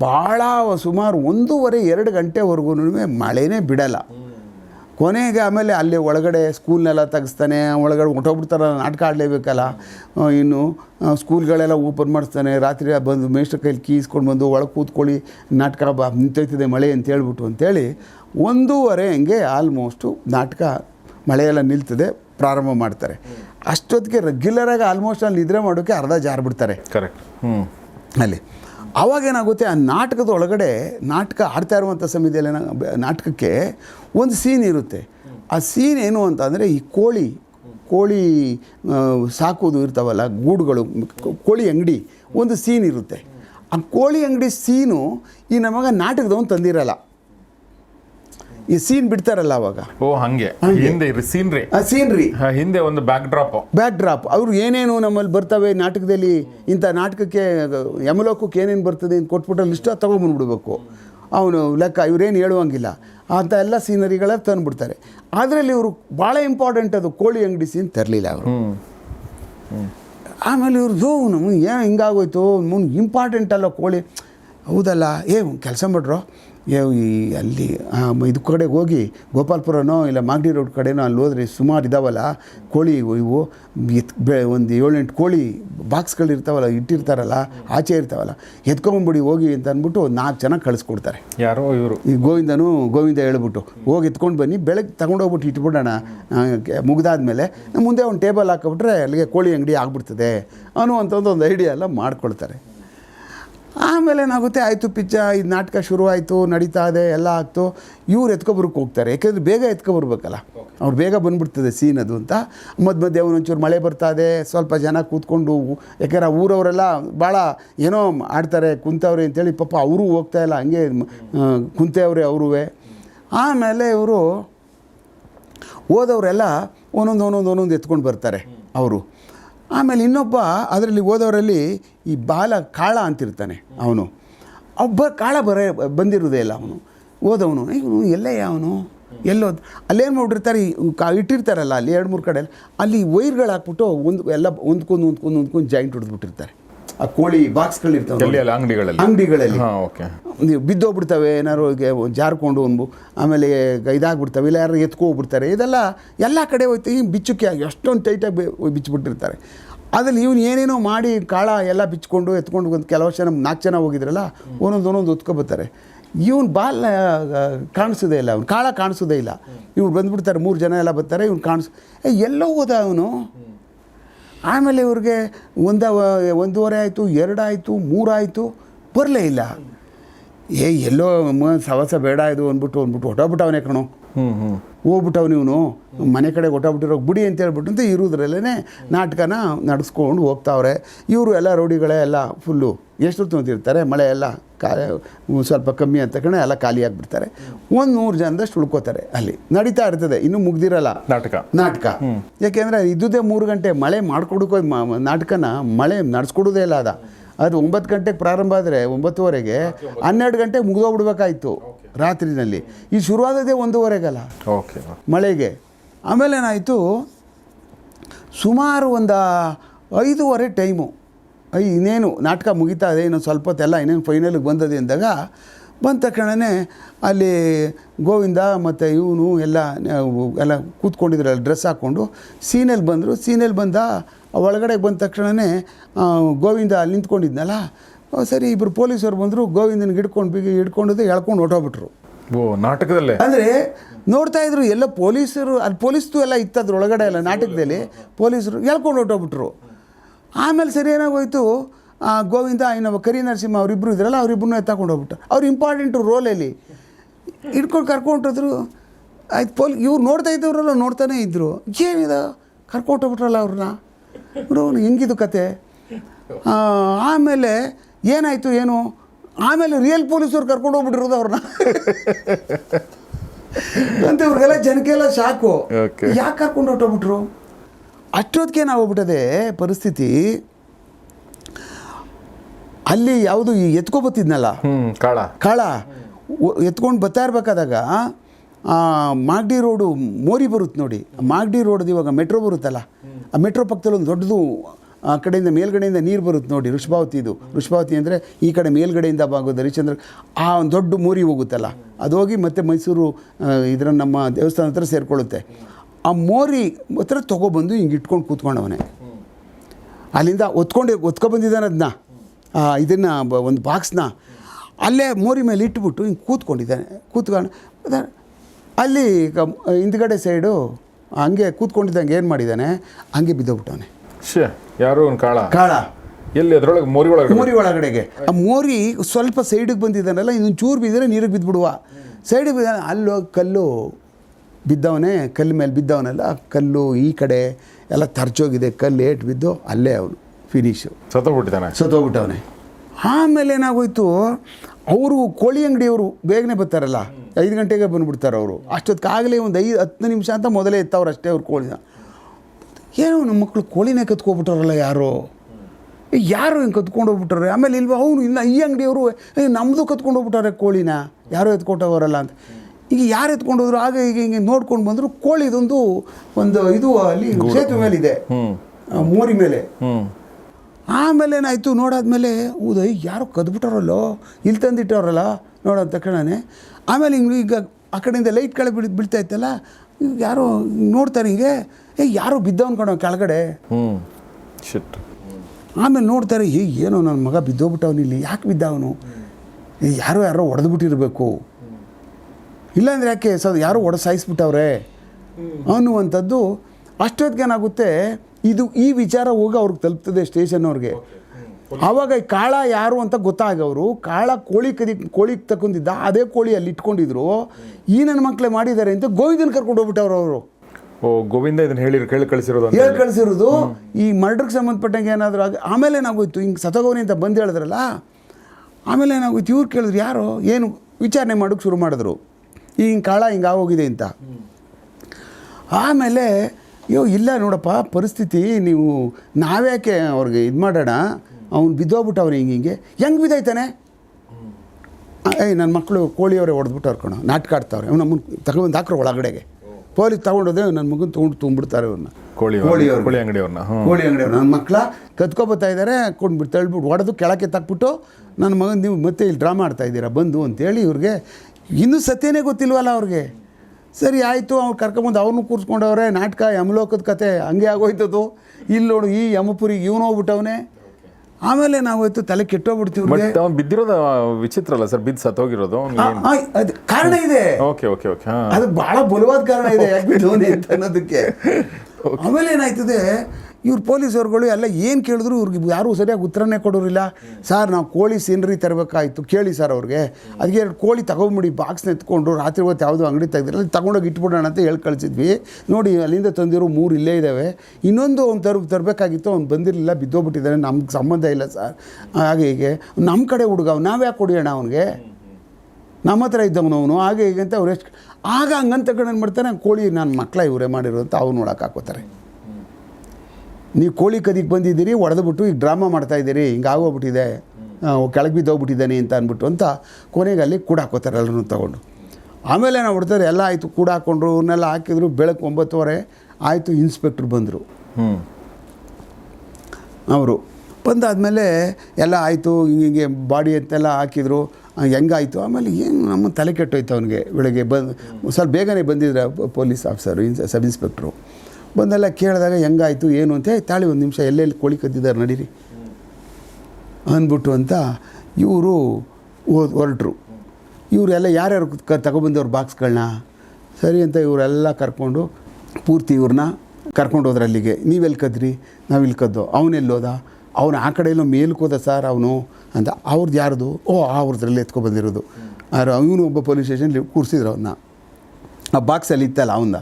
ಭಾಳ ಸುಮಾರು ಒಂದೂವರೆ ಎರಡು ಗಂಟೆವರೆಗೂ ಮಳೆನೇ ಬಿಡಲ್ಲ. ಕೊನೆಗೆ ಆಮೇಲೆ ಅಲ್ಲಿ ಒಳಗಡೆ ಸ್ಕೂಲ್ನೆಲ್ಲ ತೆಗಿಸ್ತಾನೆ ಒಳಗಡೆ ಹೊಟ್ಟೋಗ್ಬಿಡ್ತಾರ ನಾಟಕ ಆಡಲೇಬೇಕಲ್ಲ. ಇನ್ನು ಸ್ಕೂಲ್ಗಳೆಲ್ಲ ಓಪನ್ ಮಾಡಿಸ್ತಾನೆ ರಾತ್ರಿ ಬಂದು ಮೇಷ್ಟ್ರ ಕೈಲಿ ಕೀಸ್ಕೊಂಡು ಬಂದು ಒಳಗೆ ಕೂತ್ಕೊಳ್ಳಿ ನಾಟಕ ಬಾ ನಿಂತೈತಿದೆ ಮಳೆ ಅಂತ ಹೇಳ್ಬಿಟ್ಟು ಅಂತೇಳಿ ಒಂದೂವರೆ ಹಂಗೆ ಆಲ್ಮೋಸ್ಟು ನಾಟಕ ಮಳೆಯೆಲ್ಲ ನಿಲ್ತದೆ. ಪ್ರಾರಂಭ ಮಾಡ್ತಾರೆ. ಅಷ್ಟೊತ್ತಿಗೆ ರೆಗ್ಯುಲರಾಗಿ ಆಲ್ಮೋಸ್ಟ್ ಅಲ್ಲಿ ನಿದ್ರೆ ಮಾಡೋಕೆ ಅರ್ಧ ಜಾರು ಬಿಡ್ತಾರೆ. ಕರೆಕ್ಟ್ ಹ್ಞೂ ಅಲ್ಲಿ. ಅವಾಗೇನಾಗುತ್ತೆ ಆ ನಾಟಕದ ಒಳಗಡೆ ನಾಟಕ ಆಡ್ತಾ ಇರುವಂಥ ಸಮಯದಲ್ಲಿ ಏನ- ನಾಟಕಕ್ಕೆ ಒಂದು ಸೀನ್ ಇರುತ್ತೆ. ಆ ಸೀನ್ ಏನು ಅಂತ ಅಂದರೆ ಈ ಕೋಳಿ ಕೋಳಿ ಸಾಕೋದು ಇರ್ತಾವಲ್ಲ ಗೂಡುಗಳು ಕೋಳಿ ಅಂಗಡಿ ಒಂದು ಸೀನ್ ಇರುತ್ತೆ. ಆ ಕೋಳಿ ಅಂಗಡಿ ಸೀನು ಈ ನಮಗೆ ನಾಟಕದವನು ತಂದಿರಲ್ಲ. ಈ ಸೀನ್ ಬಿಡ್ತಾರಲ್ಲ ಅವಾಗ? ಓ ಹಂಗೆ. ಹಿಂದೆ ಸೀನ್ರಿ. ಆ ಸೀನ್ರಿ. ಹಿಂದೆ ಒಂದು ಬ್ಯಾಕ್ ಡ್ರಾಪ್ ಬ್ಯಾಕ್ ಡ್ರಾಪ್ ಅವ್ರು ಏನೇನು ನಮ್ಮಲ್ಲಿ ಬರ್ತವೆ ನಾಟಕದಲ್ಲಿ ಇಂಥ ನಾಟಕಕ್ಕೆ ಯಮಲೋಕಕ್ಕೆ ಏನೇನು ಬರ್ತದೆ ಅಂತ ಕೊಟ್ಬಿಟ್ಟು ಲಿಸ್ಟ್ ತೊಗೊಂಬಂದ್ಬಿಡ್ಬೇಕು. ಅವನು ಲೆಕ್ಕ ಇವ್ರೇನು ಹೇಳುವಂಗಿಲ್ಲ. ಅಂತ ಎಲ್ಲ ಸೀನರಿಗಳ ತಂದುಬಿಡ್ತಾರೆ. ಅದರಲ್ಲಿ ಇವರು ಭಾಳ ಇಂಪಾರ್ಟೆಂಟ್ ಅದು ಕೋಳಿ ಅಂಗಡಿ ಸೀನ್ ತರಲಿಲ್ಲ ಅವರು. ಆಮೇಲೆ ಇವ್ರದ್ದು ನಮಗೆ ಏನು ಹಿಂಗಾಗೋಯ್ತು? ಮುಂದೆ ಇಂಪಾರ್ಟೆಂಟ್ ಅಲ್ಲ ಕೋಳಿ. ಹೌದಲ್ಲ ಏ ಕೆಲಸ ಮಾಡ್ರೋ. ಈ ಅಲ್ಲಿ ಇದು ಕಡೆ ಹೋಗಿ ಗೋಪಾಲ್ಪುರನೋ ಇಲ್ಲ ಮಾಗಡಿ ರೋಡ್ ಕಡೆನೋ ಅಲ್ಲಿ ಹೋದ್ರೆ ಸುಮಾರು ಇದಾವಲ್ಲ ಕೋಳಿ ಇವು ಎತ್ ಬೆ ಒಂದು ಏಳೆಂಟು ಕೋಳಿ ಬಾಕ್ಸ್ಗಳು ಇರ್ತಾವಲ್ಲ ಇಟ್ಟಿರ್ತಾರಲ್ಲ ಆಚೆ ಇರ್ತಾವಲ್ಲ ಎತ್ಕೊಂಬಿಡಿ ಹೋಗಿ ಅಂತ ಅಂದ್ಬಿಟ್ಟು ನಾಲ್ಕು ಜನ ಕಳಿಸ್ಕೊಡ್ತಾರೆ. ಯಾರೋ ಇವರು. ಈ ಗೋವಿಂದನು ಗೋವಿಂದ ಹೇಳ್ಬಿಟ್ಟು ಹೋಗಿ ಎತ್ಕೊಂಡು ಬನ್ನಿ ಬೆಳಗ್ಗೆ ತಗೊಂಡೋಗ್ಬಿಟ್ಟು ಇಟ್ಬಿಡೋಣ ಮುಗ್ದಾದ್ಮೇಲೆ ಮುಂದೆ ಒಂದು ಟೇಬಲ್ ಹಾಕಿಬಿಟ್ರೆ ಅಲ್ಲಿಗೆ ಕೋಳಿ ಅಂಗಡಿ ಆಗ್ಬಿಡ್ತದೆ ಅನ್ನುವಂಥದ್ದು ಒಂದು ಐಡಿಯಾ ಎಲ್ಲ ಮಾಡ್ಕೊಳ್ತಾರೆ. ಆಮೇಲೆ ಏನಾಗುತ್ತೆ? ಆಯಿತು ಪಿಚ್ಚ ಇದು ನಾಟಕ ಶುರುವಾಯಿತು ನಡೀತಾ ಇದೆ ಎಲ್ಲ ಆಗ್ತು. ಇವ್ರು ಎತ್ಕೊಬರಕ್ಕೆ ಹೋಗ್ತಾರೆ. ಯಾಕೆಂದ್ರೆ ಬೇಗ ಎತ್ಕೊಬರ್ಬೇಕಲ್ಲ. ಅವ್ರು ಬೇಗ ಬಂದ್ಬಿಡ್ತದೆ ಸೀನ್ ಅದು ಅಂತ. ಮಧ್ಯ ಮಧ್ಯೆ ಒಂಚೂರು ಮಳೆ ಬರ್ತಾ ಇದೆ. ಸ್ವಲ್ಪ ಜನ ಕೂತ್ಕೊಂಡು ಯಾಕೆಂದ್ರೆ ಊರವರೆಲ್ಲ ಭಾಳ ಏನೋ ಆಡ್ತಾರೆ ಕುಂತವ್ರೆ ಅಂತೇಳಿ. ಪಾಪ ಅವರು ಹೋಗ್ತಾ ಇಲ್ಲ. ಹಂಗೆ ಕುಂತೆಯವ್ರೆ ಕುಂತವ್ರೆ ಅವರೂ ಆಮೇಲೆ ಇವರು ಓದವರೆಲ್ಲ ಒಂದೊಂದು ಒಂದೊಂದು ಒಂದೊಂದು ಎತ್ಕೊಂಡು ಬರ್ತಾರೆ ಅವರು. ಆಮೇಲೆ ಇನ್ನೊಬ್ಬ ಅದರಲ್ಲಿ ಓದವರಲ್ಲಿ ಈ ಬಾಲ ಕಾಳ ಅಂತಿರ್ತಾನೆ ಅವನು. ಒಬ್ಬ ಕಾಳ ಬರ ಬಂದಿರೋದೇ ಇಲ್ಲ ಅವನು. ಓದವನು ಇವನು ಎಲ್ಲೇ ಅವನು? ಎಲ್ಲೋದ್? ಅಲ್ಲೇನು ಮಾಡಿರ್ತಾರೆ ಈ ಕಾ ಇಟ್ಟಿರ್ತಾರಲ್ಲ ಅಲ್ಲಿ ಎರಡು ಮೂರು ಕಡೆ. ಅಲ್ಲಿ ವೈರ್ಗಳು ಹಾಕ್ಬಿಟ್ಟು ಒಂದು ಎಲ್ಲ ಒಂದ್ಕೊಂಡು ಒಂದ್ಕೊಂಡು ಒಂದ್ಕೊಂಡು ಜಾಯಿಂಟ್ ಹೊಡೆದ್ಬಿಟ್ಟಿರ್ತಾರೆ. ಆ ಕೋಳಿ ಬಾಕ್ಸ್ಗಳು ಎಲ್ಲಿ ಇರ್ತಾವೆ ಅಲ್ಲ ಅಂಗಡಿಗಳಲ್ಲಿ? ಅಂಗಡಿಗಳಲ್ಲಿ. ನೀವು ಬಿದ್ದೋಗ್ಬಿಡ್ತವೆ ಏನಾರು ಜಾರ್ಕೊಂಡು ಒಂದು ಆಮೇಲೆ ಇದಾಗ್ಬಿಡ್ತವೆ ಇಲ್ಲ ಯಾರು ಎತ್ಕೋಗ್ಬಿಡ್ತಾರೆ ಇದೆಲ್ಲ ಎಲ್ಲ ಕಡೆ ಹೋಯ್ತು ಈ ಆಗಿ ಅಷ್ಟೊಂದು ಟೈಟಾಗಿ ಬಿಚ್ಚಿಬಿಟ್ಟಿರ್ತಾರೆ. ಅದ್ರಲ್ಲಿ ಇವನು ಏನೇನೋ ಮಾಡಿ ಕಾಳ ಎಲ್ಲ ಬಿಚ್ಕೊಂಡು ಎತ್ಕೊಂಡು ಒಂದು ಕೆಲವು ಜನ ನಾಲ್ಕು ಜನ ಹೋಗಿದ್ರಲ್ಲ, ಒಂದೊಂದು ಒಂದೊಂದು ಉತ್ಕೊಬರ್ತಾರೆ ಇವನು ಬಾಲ್ ಕಾಣಿಸೋದೇ ಇಲ್ಲ ಅವ್ನು, ಕಾಳ ಕಾಣಿಸೋದೇ ಇಲ್ಲ. ಇವ್ರು ಬಂದ್ಬಿಡ್ತಾರೆ, ಮೂರು ಜನ ಎಲ್ಲ ಬರ್ತಾರೆ, ಇವ್ನು ಕಾಣಿಸ್ ಎಲ್ಲೋ ಹೋದ ಅವನು. ಆಮೇಲೆ ಇವ್ರಿಗೆ ಒಂದ, ಒಂದೂವರೆ ಆಯಿತು ಎರಡಾಯಿತು ಮೂರಾಯಿತು ಬರಲೇ ಇಲ್ಲ. ಏ, ಎಲ್ಲೋ ಸವಸ ಬೇಡ ಇದು ಅಂದ್ಬಿಟ್ಟು ಅಂದ್ಬಿಟ್ಟು ಹೊಟ್ಟೋಗ್ಬಿಟ್ಟವನೇ ಕಣೋ. ಹ್ಞೂ ಹ್ಞೂ ಹೋಗ್ಬಿಟ್ಟವ್ ಇವನು. ಮನೆ ಕಡೆ ಹೊಟ್ಟೋಗ್ಬಿಟ್ಟಿರೋ ಬಿಡಿ ಅಂತ ಹೇಳ್ಬಿಟ್ಟು ಅಂತ ಇರೋದ್ರಲ್ಲೇ ನಾಟಕನ ನಡೆಸ್ಕೊಂಡು ಹೋಗ್ತಾವ್ರೆ. ಇವರು ಎಲ್ಲ ರೌಡಿಗಳೇ ಎಲ್ಲ ಫುಲ್ಲು ಎಷ್ಟು ತೊಂದಿರ್ತಾರೆ ಮಳೆ ಎಲ್ಲ ಕಾ ಸ್ವಲ್ಪ ಕಮ್ಮಿ ಅಂತ ಕಣೆ ಎಲ್ಲ ಖಾಲಿಯಾಗಿಬಿಡ್ತಾರೆ ಒಂದು ನೂರು ಜನದಷ್ಟು ಉಳ್ಕೋತಾರೆ ಅಲ್ಲಿ. ನಡೀತಾ ಇರ್ತದೆ ಇನ್ನೂ ಮುಗ್ದಿರಲ್ಲ. ನಾಟಕ. ನಾಟಕ. ಯಾಕೆಂದರೆ ಇದ್ದುದೇ ಮೂರು ಗಂಟೆ ಮಳೆ ಮಾಡ್ಕೊಡಕ್ಕೋ ಮ- ಮ- ನಾಟಕನ ಮಳೆ ನಡೆಸ್ಕೊಡೋದೇ ಇಲ್ಲ ಅದ. ಅದು ಒಂಬತ್ತು ಗಂಟೆಗೆ ಪ್ರಾರಂಭ ಆದರೆ ಒಂಬತ್ತುವರೆಗೆ ಹನ್ನೆರಡು ಗಂಟೆಗೆ ಮುಗಿದೋಗ್ಬಿಡ್ಬೇಕಾಯ್ತು ರಾತ್ರಿನಲ್ಲಿ. ಈ ಶುರುವಾದದೇ ಒಂದೂವರೆಗಲ್ಲ. ಓಕೆ ಮಳೆಗೆ. ಆಮೇಲೆ ಏನಾಯಿತು? ಸುಮಾರು ಒಂದು ಐದೂವರೆ ಟೈಮು. ಐ ಇನ್ನೇನು ನಾಟಕ ಮುಗಿತಾ ಇದೆ ಇನ್ನೊಂದು ಸ್ವಲ್ಪ ಹೊತ್ತೆಲ್ಲ ಇನ್ನೇನು ಫೈನಲಿಗೆ ಬಂದದೆ ಅಂದಾಗ ಬಂದ ತಕ್ಷಣವೇ ಅಲ್ಲಿ ಗೋವಿಂದ ಮತ್ತು ಇವನು ಎಲ್ಲ ಎಲ್ಲ ಕೂತ್ಕೊಂಡಿದ್ರಲ್ಲ ಡ್ರೆಸ್ ಹಾಕ್ಕೊಂಡು ಸೀನಲ್ಲಿ ಬಂದರು. ಸೀನಲ್ಲಿ ಬಂದ ಒಳಗಡೆ ಬಂದ ತಕ್ಷಣವೇ ಗೋವಿಂದ ಅಲ್ಲಿ ನಿಂತ್ಕೊಂಡಿದ್ನಲ್ಲ? ಸರಿ ಇಬ್ಬರು ಪೊಲೀಸರು ಬಂದರು ಗೋವಿಂದನ ಹಿಡ್ಕೊಂಡು ಬಿಗಿ ಹಿಡ್ಕೊಂಡಿದ್ದು ಎಳ್ಕೊಂಡು ಹೊಟ್ಟೋಗ್ಬಿಟ್ರು ಓ ನಾಟಕದಲ್ಲೇ? ಅಂದರೆ ನೋಡ್ತಾ ಇದ್ರು ಎಲ್ಲ ಪೊಲೀಸರು ಅಲ್ಲಿ ಪೊಲೀಸ್ದು ಎಲ್ಲ ಇತ್ತು ಅದ್ರ ಒಳಗಡೆ ಎಲ್ಲ ನಾಟಕದಲ್ಲಿ ಪೊಲೀಸರು ಎಳ್ಕೊಂಡು ಹೊಟ್ಟೋಗ್ಬಿಟ್ರು ಆಮೇಲೆ ಸರಿ ಏನಾಗೋಯ್ತು ಗೋವಿಂದ ಇನ್ನೊಬ್ಬ ಕರಿ ನರಸಿಂಹ ಅವರಿಬ್ಬರು ಇದ್ರಲ್ಲ ಅವರಿಬ್ಬರನ್ನ ಎತ್ತಾಕೊಂಡು ಹೋಗ್ಬಿಟ್ಟು ಅವ್ರು ಇಂಪಾರ್ಟೆಂಟು ರೋಲಲ್ಲಿ. ಹಿಡ್ಕೊಂಡು ಕರ್ಕೊಂಡ್ರು ಆಯ್ತು ಪೊಲ್ ಇವ್ರು ನೋಡ್ತಾ ಇದ್ದವರೆಲ್ಲ ನೋಡ್ತಾನೆ ಇದ್ದರು ಏನಿದೆ? ಕರ್ಕೊಂಡು ಹೋಗ್ಬಿಟ್ರಲ್ಲ ಅವ್ರನ್ನ? ನೋಡು ಹೆಂಗಿದು ಕತೆ? ಆಮೇಲೆ ಏನಾಯಿತು ಏನು? ಆಮೇಲೆ ರಿಯಲ್ ಪೊಲೀಸರು ಕರ್ಕೊಂಡು ಹೋಗ್ಬಿಟ್ಟಿರೋದು ಅವ್ರನ್ನ. ಅಂತ ಇವ್ರಿಗೆಲ್ಲ ಜನಕ್ಕೆಲ್ಲ ಶಾಕು. ಯಾಕೆ ಕರ್ಕೊಂಡು ಹೊಟ್ಟೋಗ್ಬಿಟ್ರು ಅಷ್ಟೊತ್ತಿಗೆ ನಾವು ಹೋಗ್ಬಿಟ್ಟದೆ ಪರಿಸ್ಥಿತಿ. ಅಲ್ಲಿ ಯಾವುದು ಎತ್ಕೊಬತ್ತಿದ್ನಲ್ಲ? ಕಾಳ. ಕಾಳ. ಎತ್ಕೊಂಡು ಬರ್ತಾ ಇರ್ಬೇಕಾದಾಗ ಮಾಗಡಿ ರೋಡು ಮೋರಿ ಬರುತ್ತೆ ನೋಡಿ. ಮಾಗಡಿ ರೋಡ್ದು ಇವಾಗ ಮೆಟ್ರೋ ಬರುತ್ತಲ್ಲ. ಆ ಮೆಟ್ರೋ ಪಕ್ಕದಲ್ಲಿ ಒಂದು ದೊಡ್ಡದು, ಆ, ಕಡೆಯಿಂದ ಮೇಲ್ಗಡೆಯಿಂದ ನೀರು ಬರುತ್ತೆ ನೋಡಿ ಋಷಭಾವತಿದು ಋಷಭಾವತಿ ಅಂದರೆ ಈ ಕಡೆ ಮೇಲ್ಗಡೆಯಿಂದ ಬಾಗೋದು ಹರಿಶ್ಚಂದ್ರ, ಆ ಒಂದು ದೊಡ್ಡ ಮೋರಿ ಹೋಗುತ್ತಲ್ಲ. ಅದು ಹೋಗಿ ಮತ್ತೆ ಮೈಸೂರು ಇದರ ನಮ್ಮ ದೇವಸ್ಥಾನ ಹತ್ರ ಸೇರಿಕೊಳ್ಳುತ್ತೆ. ಆ ಮೋರಿ ಹತ್ರ ತೊಗೊಬಂದು ಹಿಂಗೆ ಇಟ್ಕೊಂಡು ಕೂತ್ಕೊಂಡವನೇ. ಅಲ್ಲಿಂದ ಒತ್ಕೊಂಡು ಒತ್ಕೊಬಂದಿದ್ದಾನೆ ಅದನ್ನ ಇದನ್ನು ಒಂದು ಬಾಕ್ಸ್ನ ಅಲ್ಲೇ ಮೋರಿ ಮೇಲೆ ಇಟ್ಬಿಟ್ಟು ಹಿಂಗೆ ಕೂತ್ಕೊಂಡಿದ್ದಾನೆ. ಕೂತ್ಕೊಂಡು ಅಲ್ಲಿ ಹಿಂದ್ಗಡೆ ಸೈಡು ಹಂಗೆ ಕೂತ್ಕೊಂಡಿದ್ದಂಗೆ ಏನು ಮಾಡಿದ್ದಾನೆ? ಹಂಗೆ ಬಿದ್ದೋಗ್ಬಿಟ್ಟವನೆ. ಶೇ ಯಾರು ಒಂದು ಕಾಳ. ಕಾಳ. ಎಲ್ಲಿ ಅದರೊಳಗೆ ಮೋರಿ ಒಳಗಡೆ? ಮೋರಿ ಒಳಗಡೆಗೆ. ಆ ಮೋರಿ ಸ್ವಲ್ಪ ಸೈಡಿಗೆ ಬಂದಿದ್ದಾನಲ್ಲ ಇನ್ನೊಂದು ಚೂರು ಬಿದ್ದರೆ ನೀರಿಗೆ ಬಿದ್ದುಬಿಡುವ ಸೈಡಿಗೆ ಬಿದ್ದ ಅಲ್ಲೋ ಕಲ್ಲು ಬಿದ್ದವನೇ ಕಲ್ಲು ಮೇಲೆ ಬಿದ್ದವನಲ್ಲ ಕಲ್ಲು ಈ ಕಡೆ ಎಲ್ಲ ತರ್ಚೋಗಿದೆ ಕಲ್ಲು ಏಟ್ ಬಿದ್ದು ಅಲ್ಲೇ ಅವನು ಫಿನಿಶು ಸತ್ತೋಗ್ಬಿಟ್ಟಿದ್ದಾನೆ. ಸತ್ತೋಗ್ಬಿಟ್ಟವನೇ. ಆಮೇಲೆ ಏನಾಗೋಯ್ತು ಅವರು ಕೋಳಿ ಅಂಗಡಿಯವರು ಬೇಗನೆ ಬರ್ತಾರಲ್ಲ ಐದು ಗಂಟೆಗೆ ಬಂದುಬಿಡ್ತಾರೆ ಅವರು. ಅಷ್ಟೊತ್ತಿಗಾಗಲೇ ಒಂದು ಐದು ಹತ್ತು ನಿಮಿಷ ಅಂತ ಮೊದಲೇ ಎತ್ತವ್ರು ಅಷ್ಟೇ ಅವ್ರು ಕೋಳಿನ. ಏನೋ ನಮ್ಮ ಮಕ್ಕಳು ಕೋಳಿನೇ ಕತ್ಕೊಬಿಟ್ಟಾರಲ್ಲ ಯಾರೋ. ಯಾರು ಹಿಂಗೆ ಕತ್ಕೊಂಡು ಹೋಗ್ಬಿಟ್ರೆ ಆಮೇಲೆ ಇಲ್ವಾ ಅವನು ಇನ್ನು ಈ ಅಂಗಡಿಯವರು ನಮ್ಮದು ಕತ್ಕೊಂಡು ಹೋಗ್ಬಿಟ್ಟಾರೆ ಕೋಳಿನ. ಯಾರೋ ಎತ್ಕೊಟ್ಟವರಲ್ಲ ಅಂತ. ಈಗ ಯಾರು ಎತ್ಕೊಂಡು ಹೋದ್ರು? ಆಗ ಈಗ ಹಿಂಗೆ ನೋಡ್ಕೊಂಡು ಬಂದರು ಕೋಳಿದೊಂದು ಒಂದು ಇದು ಅಲ್ಲಿ ಸೇತುವೆ ಮೇಲಿದೆ. ಮೂರಿ ಮೋರಿ ಮೇಲೆ. ಆಮೇಲೆ ಏನಾಯಿತು ನೋಡಾದ್ಮೇಲೆ ಹೌದು ಯಾರೋ ಕದ್ಬಿಟ್ಟಾರಲ್ಲೋ ಇಲ್ಲಿ ತಂದಿಟ್ಟವ್ರಲ್ಲ ನೋಡೋದ ತಕ್ಷಣನೇ. ಆಮೇಲೆ ಹಿಂಗೆ ಈಗ ಆ ಕಡೆಯಿಂದ ಲೈಟ್ ಕೆಳಗೆ ಬಿಡ್ ಬೀಳ್ತಾ ಇತ್ತಲ್ಲ ಈಗ ಯಾರೋ ನೋಡ್ತಾರೆ ಹಿಂಗೆ ಏ ಯಾರೋ ಬಿದ್ದವನ್ ಕಣ ಕೆಳಗಡೆ. ಹ್ಞೂ ಶಿಟ್ ಆಮೇಲೆ ನೋಡ್ತಾರೆ ಏ ಏನೋ ನನ್ನ ಮಗ ಬಿದ್ದೋಗ್ಬಿಟ್ಟವನು ಇಲ್ಲಿ ಯಾಕೆ ಬಿದ್ದವನು? ಏ ಯಾರೋ ಯಾರೋ ಹೊಡೆದ್ಬಿಟ್ಟಿರ್ಬೇಕು ಇಲ್ಲಾಂದ್ರೆ ಯಾಕೆ ಸ ಯಾರೋ ಒಡ ಸಾಯಿಸ್ಬಿಟ್ಟವ್ರೆ? ಅನ್ನುವಂಥದ್ದು ಅಷ್ಟೊತ್ತಿಗೆ ಏನಾಗುತ್ತೆ ಇದು ಈ ವಿಚಾರ ಹೋಗಿ ಅವ್ರಿಗೆ ತಲುಪ್ತದೆ ಸ್ಟೇಷನ್ ಅವ್ರಿಗೆ. ಆವಾಗ ಈ ಕಾಳ ಯಾರು ಅಂತ ಗೊತ್ತಾಗವರು. ಕಾಳ ಕೋಳಿ ಕದಿ ಕೋಳಿ ತಕ್ಕೊಂಡಿದ್ದ ಅದೇ ಕೋಳಿ ಅಲ್ಲಿ ಇಟ್ಕೊಂಡಿದ್ರು. ಈ ನನ್ನ ಮಕ್ಕಳೇ ಮಾಡಿದ್ದಾರೆ ಅಂತ ಗೋವಿಂದನ ಕರ್ಕೊಂಡು ಹೋಗ್ಬಿಟ್ಟವ್ರು ಅವರು. ಓ ಗೋವಿಂದ ಇದನ್ನ ಹೇಳಿ ಕೇಳಿ ಕಳಿಸಿರೋದು ಹೇಳಿ. ಕಳಿಸಿರೋದು. ಈ ಮರ್ಡರ್ಗೆ ಸಂಬಂಧಪಟ್ಟಂಗೆ ಏನಾದರೂ ಆಗ ಆಮೇಲೆ ಏನಾಗೋಯ್ತು? ಹಿಂಗೆ ಸತಗೋನಿ ಅಂತ ಬಂದು ಹೇಳಿದ್ರಲ್ಲ? ಆಮೇಲೆ ಏನಾಗೋಯ್ತು? ಇವ್ರು ಕೇಳಿದ್ರು ಯಾರು? ಏನು ವಿಚಾರಣೆ ಮಾಡೋಕ್ಕೆ ಶುರು ಮಾಡಿದ್ರು. ಈ ಹಿಂಗೆ ಕಾಳ ಹಿಂಗೆ ಆಗೋಗಿದೆ ಅಂತ. ಆಮೇಲೆ ಅಯ್ಯೋ ಇಲ್ಲ ನೋಡಪ್ಪ ಪರಿಸ್ಥಿತಿ ನೀವು ನಾವ್ಯಾಕೆ ಅವ್ರಿಗೆ ಇದು ಮಾಡೋಣ? ಅವ್ನು ಬಿದ್ದೋಗ್ಬಿಟ್ಟವ್ರು ಹಿಂಗೆ ಹಿಂಗೆ. ಹೆಂಗೆ ಬಿದ್ದೈತಾನೆ ಏಯ್ ನನ್ನ ಮಕ್ಕಳು ಕೋಳಿಯವರೇ ಹೊಡೆದ್ಬಿಟ್ಟು ಕಣೋ ನಾಟಕ ಆಡ್ತಾವ್ರೆ. ಅವ್ನು ನಮ್ಮನ್ನು ತಗೊಂಡು ಹಾಕ್ರು ಒಳಗಡೆಗೆ. ಪೊಲೀಸ್ ತಗೊಂಡೋದ್ರೆ ನನ್ನ ಮಗನ ತೊಗೊಂಡು ತುಂಬಿಡ್ತಾರೆ ಅವ್ರನ್ನ ಕೋಳಿ ಕೋಳಿಯವ್ರು. ಕೋಳಿ ಅಂಗಡಿಯವ್ರನ್ನ ಅವ್ರನ್ನ ಕೋಳಿ ಅಂಗಡಿಯವ್ರು. ನನ್ನ ಮಕ್ಕಳ ಕತ್ಕೊಬತ್ತಾ ಇದ್ದಾರೆ ಕೊಂಡ್ಬಿಟ್ಟು ತಳ್ಬಿಟ್ಟು ಹೊಡೆದು ಕೆಳಕ್ಕೆ ತಕ್ಬಿಟ್ಟು ನನ್ನ ಮಗನ ನೀವು ಮತ್ತೆ ಇಲ್ಲಿ ಡ್ರಾಮಾ ಆಡ್ತಾ ಇದ್ದೀರಾ ಬಂದು ಅಂತೇಳಿ ಇವ್ರಿಗೆ. ಇನ್ನೂ ಸತ್ಯನೇ ಗೊತ್ತಿಲ್ವಲ್ಲ ಅವ್ರಿಗೆ. ಸರಿ ಆಯಿತು ಅವ್ರು ಕರ್ಕೊಂಬಂದು ಅವ್ರನ್ನೂ ಕೂರಿಸ್ಕೊಂಡವ್ರೆ ನಾಟಕ ಯಮಲೋಕದ ಕತೆ ಹಂಗೆ ಆಗೋಯ್ತದು. ಇಲ್ಲಿ ನೋಡು ಈ ಯಮಪುರಿಗೆ ಇವನು ಹೋಗ್ಬಿಟ್ಟವನೇ. ಆಮೇಲೆ ನಾವಾಯ್ತು ತಲೆ ಕೆಟ್ಟೋಗ್ಬಿಡ್ತೀವಿ ಅವ್ನು ಬಿದ್ದಿರೋದು ವಿಚಿತ್ರ ಅಲ್ಲ ಸರ್ ಬಿದ್ದು ಸತ್ತೋಗಿರೋದು ಅದು ಕಾರಣ ಇದೆ. ಓಕೆ ಓಕೆ ಓಕೆ ಅದು ಬಹಳ ಬಲವಾದ ಕಾರಣ ಇದೆ ಯಾಕೆ ಬಿದ್ದವನೇ ಅಂತ ಅನ್ನೋದಕ್ಕೆ? *laughs* ಆಮೇಲೆ ಏನಾಯ್ತದೆ ಇವ್ರು ಪೊಲೀಸವ್ರುಗಳು ಎಲ್ಲ ಏನು ಕೇಳಿದ್ರು ಇವ್ರಿಗೆ ಯಾರೂ ಸರಿಯಾಗಿ ಉತ್ತರನೇ ಕೊಡೋರಿಲ್ಲ. ಸರ್, ನಾವು ಕೋಳಿ ಸೀನ್ರಿ ತರಬೇಕಾಯಿತು. ಕೇಳಿ ಸರ್ ಅವ್ರಿಗೆ. ಅದಕ್ಕೆ ಎರಡು ಕೋಳಿ ತಗೊಂಬಿಡಿ ಬಾಕ್ಸ್ನ ಎತ್ಕೊಂಡು ರಾತ್ರಿ ಹೊತ್ತು ಯಾವುದೋ ಅಂಗಡಿ ತೆಗೆದಿರಲ್ಲ ಅಲ್ಲಿ ತಗೊಂಡೋಗಿ ಇಟ್ಬಿಡೋಣ ಅಂತ ಹೇಳಿ ಕಳಿಸಿದ್ವಿ. ನೋಡಿ, ಅಲ್ಲಿಂದ ತಂದಿರೋ ಮೂರು ಇಲ್ಲೇ ಇದ್ದಾವೆ ಇನ್ನೊಂದು ಅವ್ನು ತರ್ ತರಬೇಕಾಗಿತ್ತು, ಅವ್ನು ಬಂದಿರಲಿಲ್ಲ, ಬಿದ್ದೋಗ್ಬಿಟ್ಟಿದ್ದಾನೆ. ನಮ್ಗೆ ಸಂಬಂಧ ಇಲ್ಲ ಸರ್. ಹಾಗೆ ಹೀಗೆ. ನಮ್ಮ ಕಡೆ ಹುಡುಗ ನಾವು ಯಾಕೆ ಕೊಡಿಯೋಣ ಅವನಿಗೆ? ನಮ್ಮ ಹತ್ರ ಇದ್ದವನು ಅವನು. ಹಾಗೆ ಹೀಗೆ ಅಂತ ಅವ್ರು ಎಷ್ಟು ಆಗ ಹಂಗಂತ ಕಡೆ ಏನು ಮಾಡ್ತಾನೆ, ಕೋಳಿ ನನ್ನ ಮಕ್ಕಳ ಇವರೇ ಮಾಡಿರೋ ಅಂತ ಅವ್ನು ನೋಡೋಕೆ ಹಾಕೋತಾರೆ. ನೀವು ಕೋಳಿ ಕದಿಗೆ ಬಂದಿದ್ದೀರಿ ಹೊಡೆದ್ಬಿಟ್ಟು ಈಗ ಡ್ರಾಮಾ ಮಾಡ್ತಾ ಇದ್ದೀರಿ ಹಿಂಗೆ ಆಗೋಗ್ಬಿಟ್ಟಿದೆ. ಕೆಳಗೆ ಬಿದ್ದೋಗ್ಬಿಟ್ಟಿದ್ದಾನೆ ಅಂತ ಅಂದ್ಬಿಟ್ಟು ಅಂತ ಕೊನೆಗೆ ಅಲ್ಲಿ ಕೂಡ ಹಾಕೋತಾರೆ ಎಲ್ಲರೂ ತೊಗೊಂಡು. ಆಮೇಲೆ ನಾವು ಹೊಡ್ತಾರೆ ಎಲ್ಲ ಆಯಿತು ಕೂಡ ಹಾಕ್ಕೊಂಡ್ರು ಇವನ್ನೆಲ್ಲ ಹಾಕಿದ್ರು ಬೆಳಗ್ಗೆ ಒಂಬತ್ತುವರೆ ಆಯಿತು ಇನ್ಸ್ಪೆಕ್ಟ್ರ್ ಬಂದರು. ಅವರು ಬಂದಾದಮೇಲೆ ಎಲ್ಲ ಆಯಿತು ಹಿಂಗೆ ಬಾಡಿ ಅಂತೆಲ್ಲ ಹಾಕಿದ್ರು ಹೆಂಗಾಯಿತು ಹೆಂಗಾಯ್ತು ಆಮೇಲೆ ಏನು ನಮ್ಮ ತಲೆ ಕೆಟ್ಟೋಯ್ತು ಅವನಿಗೆ ಬೆಳಗ್ಗೆ ಬಂದು ಸ್ವಲ್ಪ ಬೇಗನೆ ಬಂದಿದ್ರೆ ಪೊಲೀಸ್ ಆಫೀಸರು ಇನ್ಸ್ ಸಬ್ ಇನ್ಸ್ಪೆಕ್ಟ್ರು. ಬಂದೆಲ್ಲ ಕೇಳಿದಾಗ ಹೆಂಗಾಯ್ತು ಏನು ಅಂತ "ಏ, ತಾಳಿ ಒಂದು ನಿಮಿಷ ಎಲ್ಲೆಲ್ಲಿ ಕೋಳಿ ಕದ್ದಿದ್ದಾರೆ ನಡೀರಿ ಅಂದ್ಬಿಟ್ಟು ಅಂತ ಇವರು ಹೊರಟರು. ಇವರೆಲ್ಲ ಯಾರ್ಯಾರು ಕ ತಗೊಬಂದವ್ರು ಬಾಕ್ಸ್ಗಳನ್ನ ಸರಿ ಅಂತ ಇವರೆಲ್ಲ ಕರ್ಕೊಂಡು ಪೂರ್ತಿ ಇವ್ರನ್ನ ಕರ್ಕೊಂಡು ಹೋದ್ರೆ ಅಲ್ಲಿಗೆ. ನೀವೆಲ್ಲಿ ಕದ್ರಿ? ನಾವು ಇಲ್ಲಿ ಕದ್ದೋ ಅವನೆಲ್ಲೋದ ಅವನು ಆ ಕಡೆ ಎಲ್ಲೋ ಮೇಲ್ಕೋದ ಸರ್ ಅವನು ಅಂತ. ಅವ್ರದ್ದು ಯಾರ್ದು? ಓ ಅವ್ರದ್ರಲ್ಲಿ ಎತ್ಕೊಬಂದಿರೋದು ಆದರೆ ಅವನು ಒಬ್ಬ ಪೊಲೀಸ್ ಸ್ಟೇಷನ್ ಕೂರಿಸಿದ್ರು ಅವನ್ನ ಆ ಬಾಕ್ಸಲ್ಲಿ ಇತ್ತಲ್ಲ ಅವನ್ನ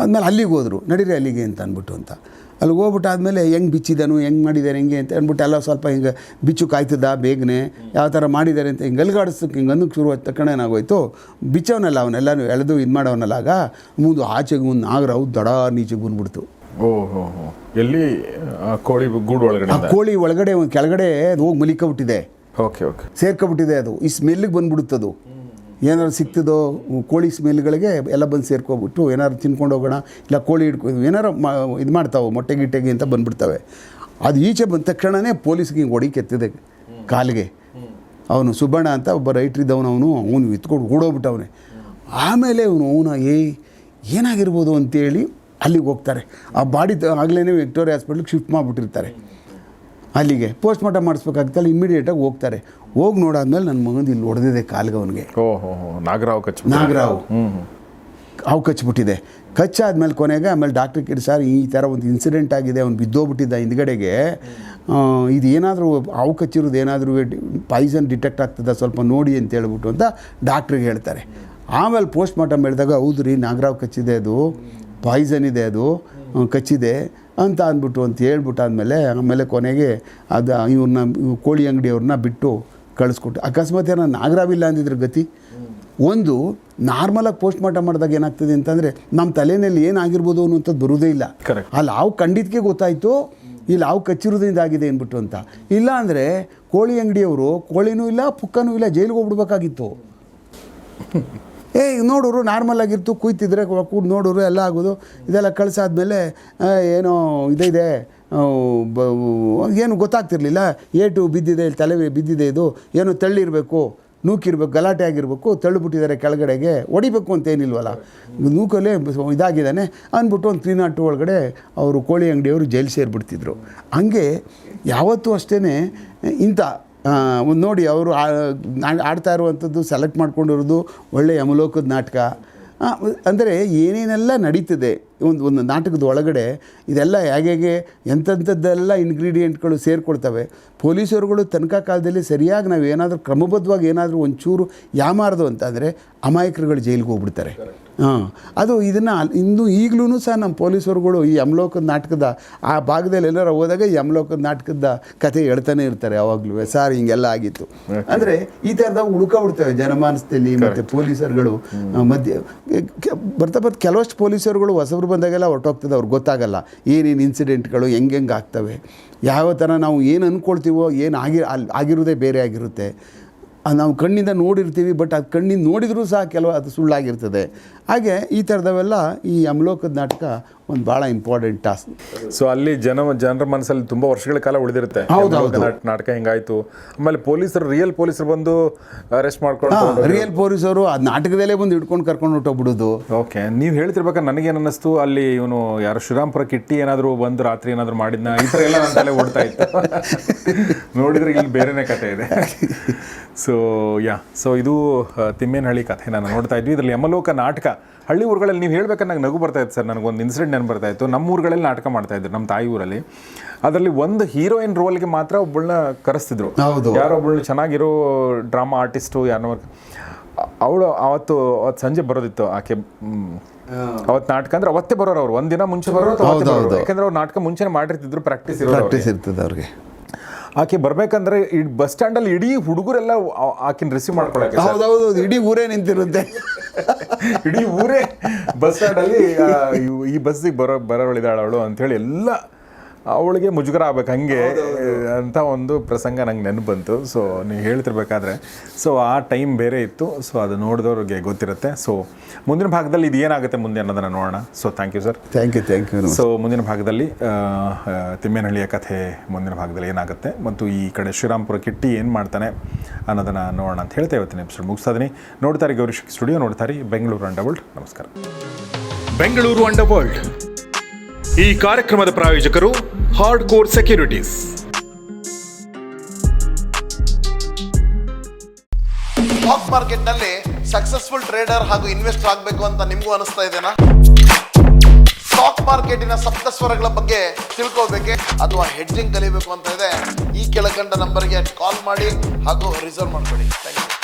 ಆದ್ಮೇಲೆ ಅಲ್ಲಿಗೆ ಹೋದರು. ನಡೀರಿ ಅಲ್ಲಿಗೆ ಅಂತ ಅಂದ್ಬಿಟ್ಟು ಅಂತ. ಅಲ್ಲಿಗೆ ಹೋಗ್ಬಿಟ್ಟು ಆದಮೇಲೆ ಹೆಂಗೆ ಬಿಚ್ಚಿದನು ಹೆಂಗೆ ಮಾಡಿದ್ದಾರೆ ಹೆಂಗೆ ಅಂತ ಅಂದ್ಬಿಟ್ಟು ಎಲ್ಲ ಸ್ವಲ್ಪ ಹಿಂಗೆ ಬಿಚ್ಚು ಕಾಯ್ತದ ಬೇಗನೆ ಯಾವ ಥರ ಮಾಡಿದ್ದಾರೆ ಅಂತ ಹಿಂಗೆ ಅಲ್ಗಾಡಿಸೋಕೆ ಹಿಂಗೆ ಅನ್ನಕ್ಕೆ ಶುರು ಆದ ತಕ್ಷಣ ಏನಾಗೋಯ್ತು ಬಿಚ್ಚವನಲ್ಲ ಅವನ್ನೆಲ್ಲನೂ ಎಳೆದು ಇದು ಮಾಡೋನಲ್ಲ ಆಗ ಮುಂದೆ ಆಚೆಗೆ ಒಂದು ನಾಗರಾವು ದಡ ನೀಚೆಗೆ ಬಂದ್ಬಿಡ್ತು. ಓ ಹೋ ಹೋ. ಎಲ್ಲಿ? ಕೋಳಿ ಗೂಡು ಒಳಗಡೆ ಆ ಕೋಳಿ ಒಳಗಡೆ ಒಂದು ಕೆಳಗಡೆ ಅದು ಹೋಗಿ ಮಲಿಕೊಬಿಟ್ಟಿದೆ. Okay okay. ಸೇರ್ಕೊಬಿಟ್ಟಿದೆ ಅದು. ಈ ಸ್ಮೆಲ್ಲಿಗೆ ಬಂದ್ಬಿಡುತ್ತದು. ಏನಾದ್ರು ಸಿಕ್ತದೋ ಕೋಳಿ ಸ್ಮೆಲ್ಗಳಿಗೆ ಎಲ್ಲ ಬಂದು ಸೇರ್ಕೊಬಿಟ್ಟು ಏನಾದ್ರು ತಿನ್ಕೊಂಡು ಹೋಗೋಣ, ಇಲ್ಲ ಕೋಳಿ ಹಿಡ್ಕೊ ಏನಾರು ಮಾ, ಇದು ಮಾಡ್ತಾವೆ, ಮೊಟ್ಟೆ ಗಿಟ್ಟೆಗೆ ಅಂತ ಬಂದುಬಿಡ್ತವೆ. ಅದು ಈಚೆ ಬಂದ ತಕ್ಷಣವೇ ಪೊಲೀಸ್ಗೆ ಹಿಂಗೆ ಹೊಡಿ ಕೆತ್ತಿದೆ ಕಾಲಿಗೆ. ಅವನು ಸುಬ್ಬಣ್ಣ ಅಂತ ಒಬ್ಬ ರೈಟ್ರ್ ಇದ್ದವನು, ಅವನು ಅವನು ಎತ್ಕೊಂಡು ಓಡೋಗ್ಬಿಟ್ಟವನೆ. ಆಮೇಲೆ ಅವನು, ಅವನ, ಏ, ಏನಾಗಿರ್ಬೋದು ಅಂತೇಳಿ ಅಲ್ಲಿಗೆ ಹೋಗ್ತಾರೆ. ಆ ಬಾಡಿ ಆಗಲೇ ವಿಕ್ಟೋರಿಯಾ ಹಾಸ್ಪಿಟ್ಲಿಗೆ ಶಿಫ್ಟ್ ಮಾಡಿಬಿಟ್ಟಿರ್ತಾರೆ. ಅಲ್ಲಿಗೆ ಪೋಸ್ಟ್ ಮಾರ್ಟಮ್ ಮಾಡಿಸ್ಬೇಕಾಗ್ತಲ್ಲ ಇಮ್ಮಿಡಿಯೇಟಾಗಿ ಹೋಗ್ತಾರೆ. ಹೋಗಿ ನೋಡಾದ್ಮೇಲೆ ನನ್ನ ಮಗಂದು ಇಲ್ಲಿ ಹೊಡೆದಿದೆ ಕಾಲ್ಗೆ ಅವನಿಗೆ. ಓ ಹೋ ಹೋ ನಾಗರಾವ್ ಕಚ್ ನಾಗರಾವ್. ಹ್ಞೂ ಹ್ಞೂ ಅವು ಕಚ್ಚಿಬಿಟ್ಟಿದೆ ಕಚ್ಚಾದ್ಮೇಲೆ ಕೊನೆಗೆ ಆಮೇಲೆ ಡಾಕ್ಟ್ರ್ ಕೇಳಿ ಸರ್ ಈ ಥರ ಒಂದು ಇನ್ಸಿಡೆಂಟ್ ಆಗಿದೆ ಅವ್ನು ಬಿದ್ದೋಗ್ಬಿಟ್ಟಿದ್ದ ಹಿಂದ್ಗಡೆಗೆ ಇದು ಏನಾದರೂ ಅವು ಕಚ್ಚಿರೋದು ಏನಾದರೂ ಪಾಯ್ಸನ್ ಡಿಟೆಕ್ಟ್ ಆಗ್ತದೆ ಸ್ವಲ್ಪ ನೋಡಿ ಅಂತ ಹೇಳ್ಬಿಟ್ಟು ಅಂತ ಡಾಕ್ಟ್ರಿಗೆ ಹೇಳ್ತಾರೆ. ಆಮೇಲೆ ಪೋಸ್ಟ್ ಮಾರ್ಟಮ್ ಹೇಳಿದಾಗ ಹೌದು ರೀ ನಾಗರಾವ್ ಕಚ್ಚಿದೆ ಅದು ಪಾಯ್ಸನ್ ಇದೆ ಅದು ಕಚ್ಚಿದೆ ಅಂತ ಅಂದ್ಬಿಟ್ಟು ಅಂತ ಹೇಳ್ಬಿಟ್ಟು ಆದಮೇಲೆ ಆಮೇಲೆ ಕೊನೆಗೆ ಅದು ಇವ್ರನ್ನ ಇವ್ ಕೋಳಿ ಅಂಗಡಿಯವ್ರನ್ನ ಬಿಟ್ಟು ಕಳಿಸ್ಕೊಟ್ಟು. ಅಕಸ್ಮಾತ್ ಏನೋ ನಾಗರಾವಿಲ್ಲ ಅಂದಿದ್ರ ಗತಿ. ಒಂದು ನಾರ್ಮಲಾಗಿ ಪೋಸ್ಟ್ ಮಾರ್ಟಮ್ ಮಾಡಿದಾಗ ಏನಾಗ್ತದೆ ಅಂತಂದರೆ ನಮ್ಮ ತಲೆಯಲ್ಲಿ ಏನಾಗಿರ್ಬೋದು ಅನ್ನುವಂಥದ್ದು ಬರುವುದೇ ಇಲ್ಲ. ಆ ಅಲ್ಲಿ ಹಾವು ಕಂಡಿದ್ದಕ್ಕೆ ಗೊತ್ತಾಯಿತು ಇಲ್ಲಿ ಹಾವು ಕಚ್ಚಿರೋದ್ರಿಂದ ಆಗಿದೆ ಅಂದ್ಬಿಟ್ಟು ಅಂತ. ಇಲ್ಲ ಅಂದರೆ ಕೋಳಿ ಅಂಗಡಿಯವರು ಕೋಳಿನೂ ಇಲ್ಲ ಪುಕ್ಕನೂ ಇಲ್ಲ ಜೈಲಿಗೆ ಹೋಗ್ಬಿಡ್ಬೇಕಾಗಿತ್ತು. ಏ ನೋಡೋರು ನಾರ್ಮಲ್ ಆಗಿರ್ತು ಕುಯ್ತಿದ್ರೆ ಕೂಡ್ ನೋಡೋರು ಎಲ್ಲ ಆಗೋದು. ಇದೆಲ್ಲ ಕಳ್ಸಾದ್ಮೇಲೆ ಏನೋ ಇದಿದೆ. ಏನು ಗೊತ್ತಾಗ್ತಿರ್ಲಿಲ್ಲ. ಏಟು ಬಿದ್ದಿದೆ ಇಲ್ಲಿ ತಲೆ ಬಿದ್ದಿದೆ ಇದು. ಏನು ತಳ್ಳಿರಬೇಕು, ನೂಕಿರ್ಬೇಕು, ಗಲಾಟೆ ಆಗಿರಬೇಕು, ತಳ್ಳಿಬಿಟ್ಟಿದ್ದಾರೆ ಕೆಳಗಡೆಗೆ. ಹೊಡಿಬೇಕು ಅಂತೇನಿಲ್ವಲ್ಲ ನೂಕಲ್ಲೇ ಇದಾಗಿದ್ದಾನೆ. ಅಂದ್ಬಿಟ್ಟು ಒಂದು ತ್ರೀ ನಾಟ್ ಒಳಗಡೆ ಅವರು ಕೋಳಿ ಅಂಗಡಿಯವರು ಜೈಲು ಸೇರಿಬಿಡ್ತಿದ್ರು. ಹಂಗೆ ಯಾವತ್ತೂ ಅಷ್ಟೇ ಇಂಥ ಒಂದು ನೋಡಿ ಅವರು ಆಡ್ತಾ ಇರುವಂಥದ್ದು, ಸೆಲೆಕ್ಟ್ ಮಾಡ್ಕೊಂಡಿರೋದು ಒಳ್ಳೆಯ ಯಮಲೋಕದ ನಾಟಕ. ಅಂದರೆ ಏನೇನೆಲ್ಲ ನಡೀತದೆ, ಒಂದು ಒಂದು ನಾಟಕದ ಒಳಗಡೆ ಇದೆಲ್ಲ ಹೇಗೆ ಹೇಗೆ ಎಂಥದ್ದೆಲ್ಲ ಇಂಗ್ರೀಡಿಯೆಂಟ್ಗಳು ಸೇರಿಕೊಳ್ತವೆ. ಪೊಲೀಸರುಗಳು ತನಕ ಕಾಲದಲ್ಲಿ ಸರಿಯಾಗಿ ನಾವು ಏನಾದರೂ ಕ್ರಮಬದ್ಧವಾಗಿ ಏನಾದರೂ ಒಂಚೂರು ಯಾಮಾರ್ದು ಅಂತಂದರೆ ಅಮಾಯಕರುಗಳು ಜೈಲಿಗೆ ಹೋಗ್ಬಿಡ್ತಾರೆ. ಹಾಂ. ಅದು ಇದನ್ನು ಇಂದು ಈಗಲೂ ಸಹ ನಮ್ಮ ಪೊಲೀಸರುಗಳು ಈ ಯಮಲೋಕದ ನಾಟಕದ ಆ ಭಾಗದಲ್ಲಿ ಎಲ್ಲರೂ ಹೋದಾಗ ಈ ಯಮಲೋಕದ ನಾಟಕದ ಕಥೆ ಹೇಳ್ತಾನೆ ಇರ್ತಾರೆ ಯಾವಾಗಲೂ ಸರ್ ಹಿಂಗೆಲ್ಲ ಆಗಿತ್ತು. ಅಂದರೆ ಈ ಥರದ ಹುಡುಕಾಬಿಡ್ತವೆ ಜನಮಾನಸದಲ್ಲಿ ಮತ್ತು ಪೊಲೀಸರುಗಳು ಮಧ್ಯೆ ಬರ್ತಾ ಬರ್ತಾ ಕೆಲವಷ್ಟು ಪೊಲೀಸರುಗಳು ಹೊಸಬ್ರು ಬಂದಾಗೆಲ್ಲ ಹೊರಟೋಗ್ತದೆ ಅವ್ರಿಗೆ ಗೊತ್ತಾಗಲ್ಲ. ಏನೇನು ಇನ್ಸಿಡೆಂಟ್ಗಳು ಹೆಂಗೆ ಹೆಂಗೆ ಆಗ್ತವೆ? ಯಾವ ಥರ ನಾವು ಏನು ಅಂದ್ಕೊಳ್ತೀವೋ ಏನು ಆಗಿ ಅಲ್ಲಿ ಆಗಿರೋದೇ ಬೇರೆ ಆಗಿರುತ್ತೆ. ನಾವು ಕಣ್ಣಿಂದ ನೋಡಿರ್ತೀವಿ ಬಟ್ ಅದು ಕಣ್ಣಿಂದ ನೋಡಿದರೂ ಸಹ ಕೆಲವು ಅದು ಸುಳ್ಳಾಗಿರ್ತದೆ. ಹಾಗೆ ಈ ಥರದವೆಲ್ಲ ಈ ಅಮ್ಲೋಕದ ನಾಟಕ ಒಂದು ಭಾಳ ಇಂಪಾರ್ಟೆಂಟ್ ಟಾಸ್ಕ್ ಸೊ ಅಲ್ಲಿ ಜನ ಜನರ ಮನಸ್ಸಲ್ಲಿ ತುಂಬಾ ವರ್ಷಗಳ ಕಾಲ ಉಳಿದಿರುತ್ತೆ. ನಾಟಕ ಹಿಂಗಾಯ್ತು? ಆಮೇಲೆ ಪೊಲೀಸರು ರಿಯಲ್ ಪೊಲೀಸರು ಬಂದು ಅರೆಸ್ಟ್ ಮಾಡ್ಕೊಂಡು ರಿಯಲ್ ಪೊಲೀಸರು ಆ ನಾಟಕದಲ್ಲೇ ಬಂದು ಹಿಡ್ಕೊಂಡು ಕರ್ಕೊಂಡು ಹೊಟ್ಟೋಗ್ಬಿಡೋದು ಓಕೆ ನೀವು ಹೇಳ್ತಿರ್ಬೇಕಾದ್ರೆ ನನಗೇನು ಅನ್ನಿಸ್ತು ಅಲ್ಲಿ ಇವನು ಯಾರು ಶ್ರೀರಾಮ್ಪುರ ಕಿಟ್ಟಿ ಏನಾದರೂ ಬಂದು ರಾತ್ರಿ ಏನಾದರೂ ಮಾಡಿದ್ನ? ಈ ಥರ ಎಲ್ಲ ನನ್ನ ತಲೆ ಓಡ್ತಾ ಇತ್ತು. *laughs* ನೋಡಿದ್ರೆ ಇಲ್ಲಿ ಬೇರೆನೇ ಕತೆ ಇದೆ. ಸೊ ಯಾ ಸೊ ಇದು ತಿಮ್ಮೇನಹಳ್ಳಿ ಕಥೆ ನಾನು ನೋಡ್ತಾ ಇದ್ವಿ. ಇದರಲ್ಲಿ ಯಮಲೋಕ ನಾಟಕ ಹಳ್ಳಿ ಊರುಗಳಲ್ಲಿ ನೀವು ಹೇಳ್ಬೇಕಾದ್ರೆ ನಂಗೆ ನಗು ಬರ್ತಾ ಇತ್ತು ಸರ್ ನನಗೊಂದು ಇನ್ಸಿಡೆಂಟ್ ನೆನಪು ಬರ್ತಾ ಇತ್ತು. ನಮ್ಮ ಊರುಗಳಲ್ಲಿ ನಾಟಕ ಮಾಡ್ತಾ ಇದ್ರು ನಮ್ಮ ತಾಯಿ ಊರಲ್ಲಿ. ಅದರಲ್ಲಿ ಒಂದು ಹೀರೋಯಿನ್ ರೋಲ್ಗೆ ಮಾತ್ರ ಒಬ್ಬಳನ್ನ ಕರೆಸ್ತಿದ್ರು. ಹೌದು. ಯಾರೋ ಒಬ್ಬಳು ಚೆನ್ನಾಗಿರೋ ಡ್ರಾಮಾ ಆರ್ಟಿಸ್ಟು ಯಾರನ್ನೋ ಅವಳು ಅವತ್ತು ಅವತ್ತು ಸಂಜೆ ಬರೋದಿತ್ತು ಆಕೆ ಅವತ್ತು ನಾಟಕ ಅಂದ್ರೆ ಅವತ್ತೇ ಬರೋರು ಅವ್ರು. ಒಂದಿನ ಮುಂಚೆ ಬರೋರು. ಯಾಕಂದ್ರೆ ಅವ್ರು ನಾಟಕ ಮುಂಚೆನೆ ಮಾಡಿರ್ತಿದ್ರು ಪ್ರಾಕ್ಟೀಸ್ ಪ್ರಾಕ್ಟೀಸ್ ಇರ್ತದೆ ಅವ್ರಿಗೆ. ಆಕೆ ಬರ್ಬೇಕಂದ್ರೆ ಬಸ್ ಸ್ಟ್ಯಾಂಡಲ್ಲಿ ಇಡೀ ಹುಡುಗರೆಲ್ಲ ಆಕಿನ ರಿಸೀವ್ ಮಾಡ್ಕೊಳಕ್ಕೆ. ಹೌದೌದು ಇಡೀ ಊರೇ ನಿಂತಿರುತ್ತೆ ಇಡೀ ಊರೇ ಬಸ್ ಸ್ಟ್ಯಾಂಡಲ್ಲಿ ಅಲ್ಲಿ ಈ ಬಸ್ಸಿಗೆ ಬರೋ ಬರೋಳಿದಾಳ ಅವಳು ಅಂಥೇಳಿ ಎಲ್ಲ ಅವಳಿಗೆ ಮುಜುಗರ ಆಗ್ಬೇಕು ಹಂಗೆ ಅಂತ ಒಂದು ಪ್ರಸಂಗ ನಂಗೆ ನೆನಪು ಬಂತು. ಸೊ ನೀವು ಹೇಳ್ತಿರ್ಬೇಕಾದ್ರೆ ಸೊ ಆ ಟೈಮ್ ಬೇರೆ ಇತ್ತು. ಸೊ ಅದು ನೋಡಿದವ್ರಿಗೆ ಗೊತ್ತಿರುತ್ತೆ. ಸೊ ಮುಂದಿನ ಭಾಗದಲ್ಲಿ ಇದು ಏನಾಗುತ್ತೆ ಮುಂದೆ ಅನ್ನೋದನ್ನು ನೋಡೋಣ. So thank you sir thank you thank you so ಮುಂದಿನ ಭಾಗದಲ್ಲಿ ತಿಮ್ಮೇನಹಳ್ಳಿಯ ಕಥೆ ಮುಂದಿನ ಭಾಗದಲ್ಲಿ ಏನಾಗುತ್ತೆ ಮತ್ತು ಈ ಕಡೆ ಶ್ರೀರಾಮ್ಪುರ ಕಿಟ್ಟಿ ಏನು ಮಾಡ್ತಾನೆ ಅನ್ನೋದನ್ನು ನೋಡೋಣ ಅಂತ ಹೇಳ್ತಾ ಇವತ್ತಿನ ಎಪಿಸೋಡ್ ಮುಗಿಸ್ತಾ ಇದೀನಿ ನೋಡ್ತಾರೆ ಗೌರಿಶ್ ಸ್ಟುಡಿಯೋ ನೋಡ್ತಾರೆ ಬೆಂಗಳೂರು ಅಂಡರ್ ವರ್ಲ್ಡ್ ನಮಸ್ಕಾರ. ಬೆಂಗಳೂರು ಅಂಡರ್ ವರ್ಲ್ಡ್ ಈ ಕಾರ್ಯಕ್ರಮದ ಪ್ರಾಯೋಜಕರು ಹಾರ್ಡ್ ಕೋರ್ ಸೆಕ್ಯೂರಿಟೀಸ್ ಸ್ಟಾಕ್ ಮಾರ್ಕೆಟ್ನಲ್ಲಿ ಸಕ್ಸಸ್ಫುಲ್ ಟ್ರೇಡರ್ ಹಾಗೂ ಇನ್ವೆಸ್ಟರ್ ಆಗಬೇಕು ಅಂತ ನಿಮಗೂ ಅನಿಸ್ತಾ ಇದೆನಾ? ಸ್ಟಾಕ್ ಮಾರ್ಕೆಟಿನ ಸಪ್ತ ಸ್ವರಗಳ ಬಗ್ಗೆ ತಿಳ್ಕೋಬೇಕೆ ಅಥವಾ ಹೆಡ್ಜಿಂಗ್ ಕಲಿಬೇಕು ಅಂತ ಇದೆ, ಈ ಕೆಳಕಂಡ ನಂಬರ್ಗೆ ಕಾಲ್ ಮಾಡಿ ಹಾಗೂ ರಿಸರ್ವ್ ಮಾಡ್ಕೊಳ್ಳಿ. Thank you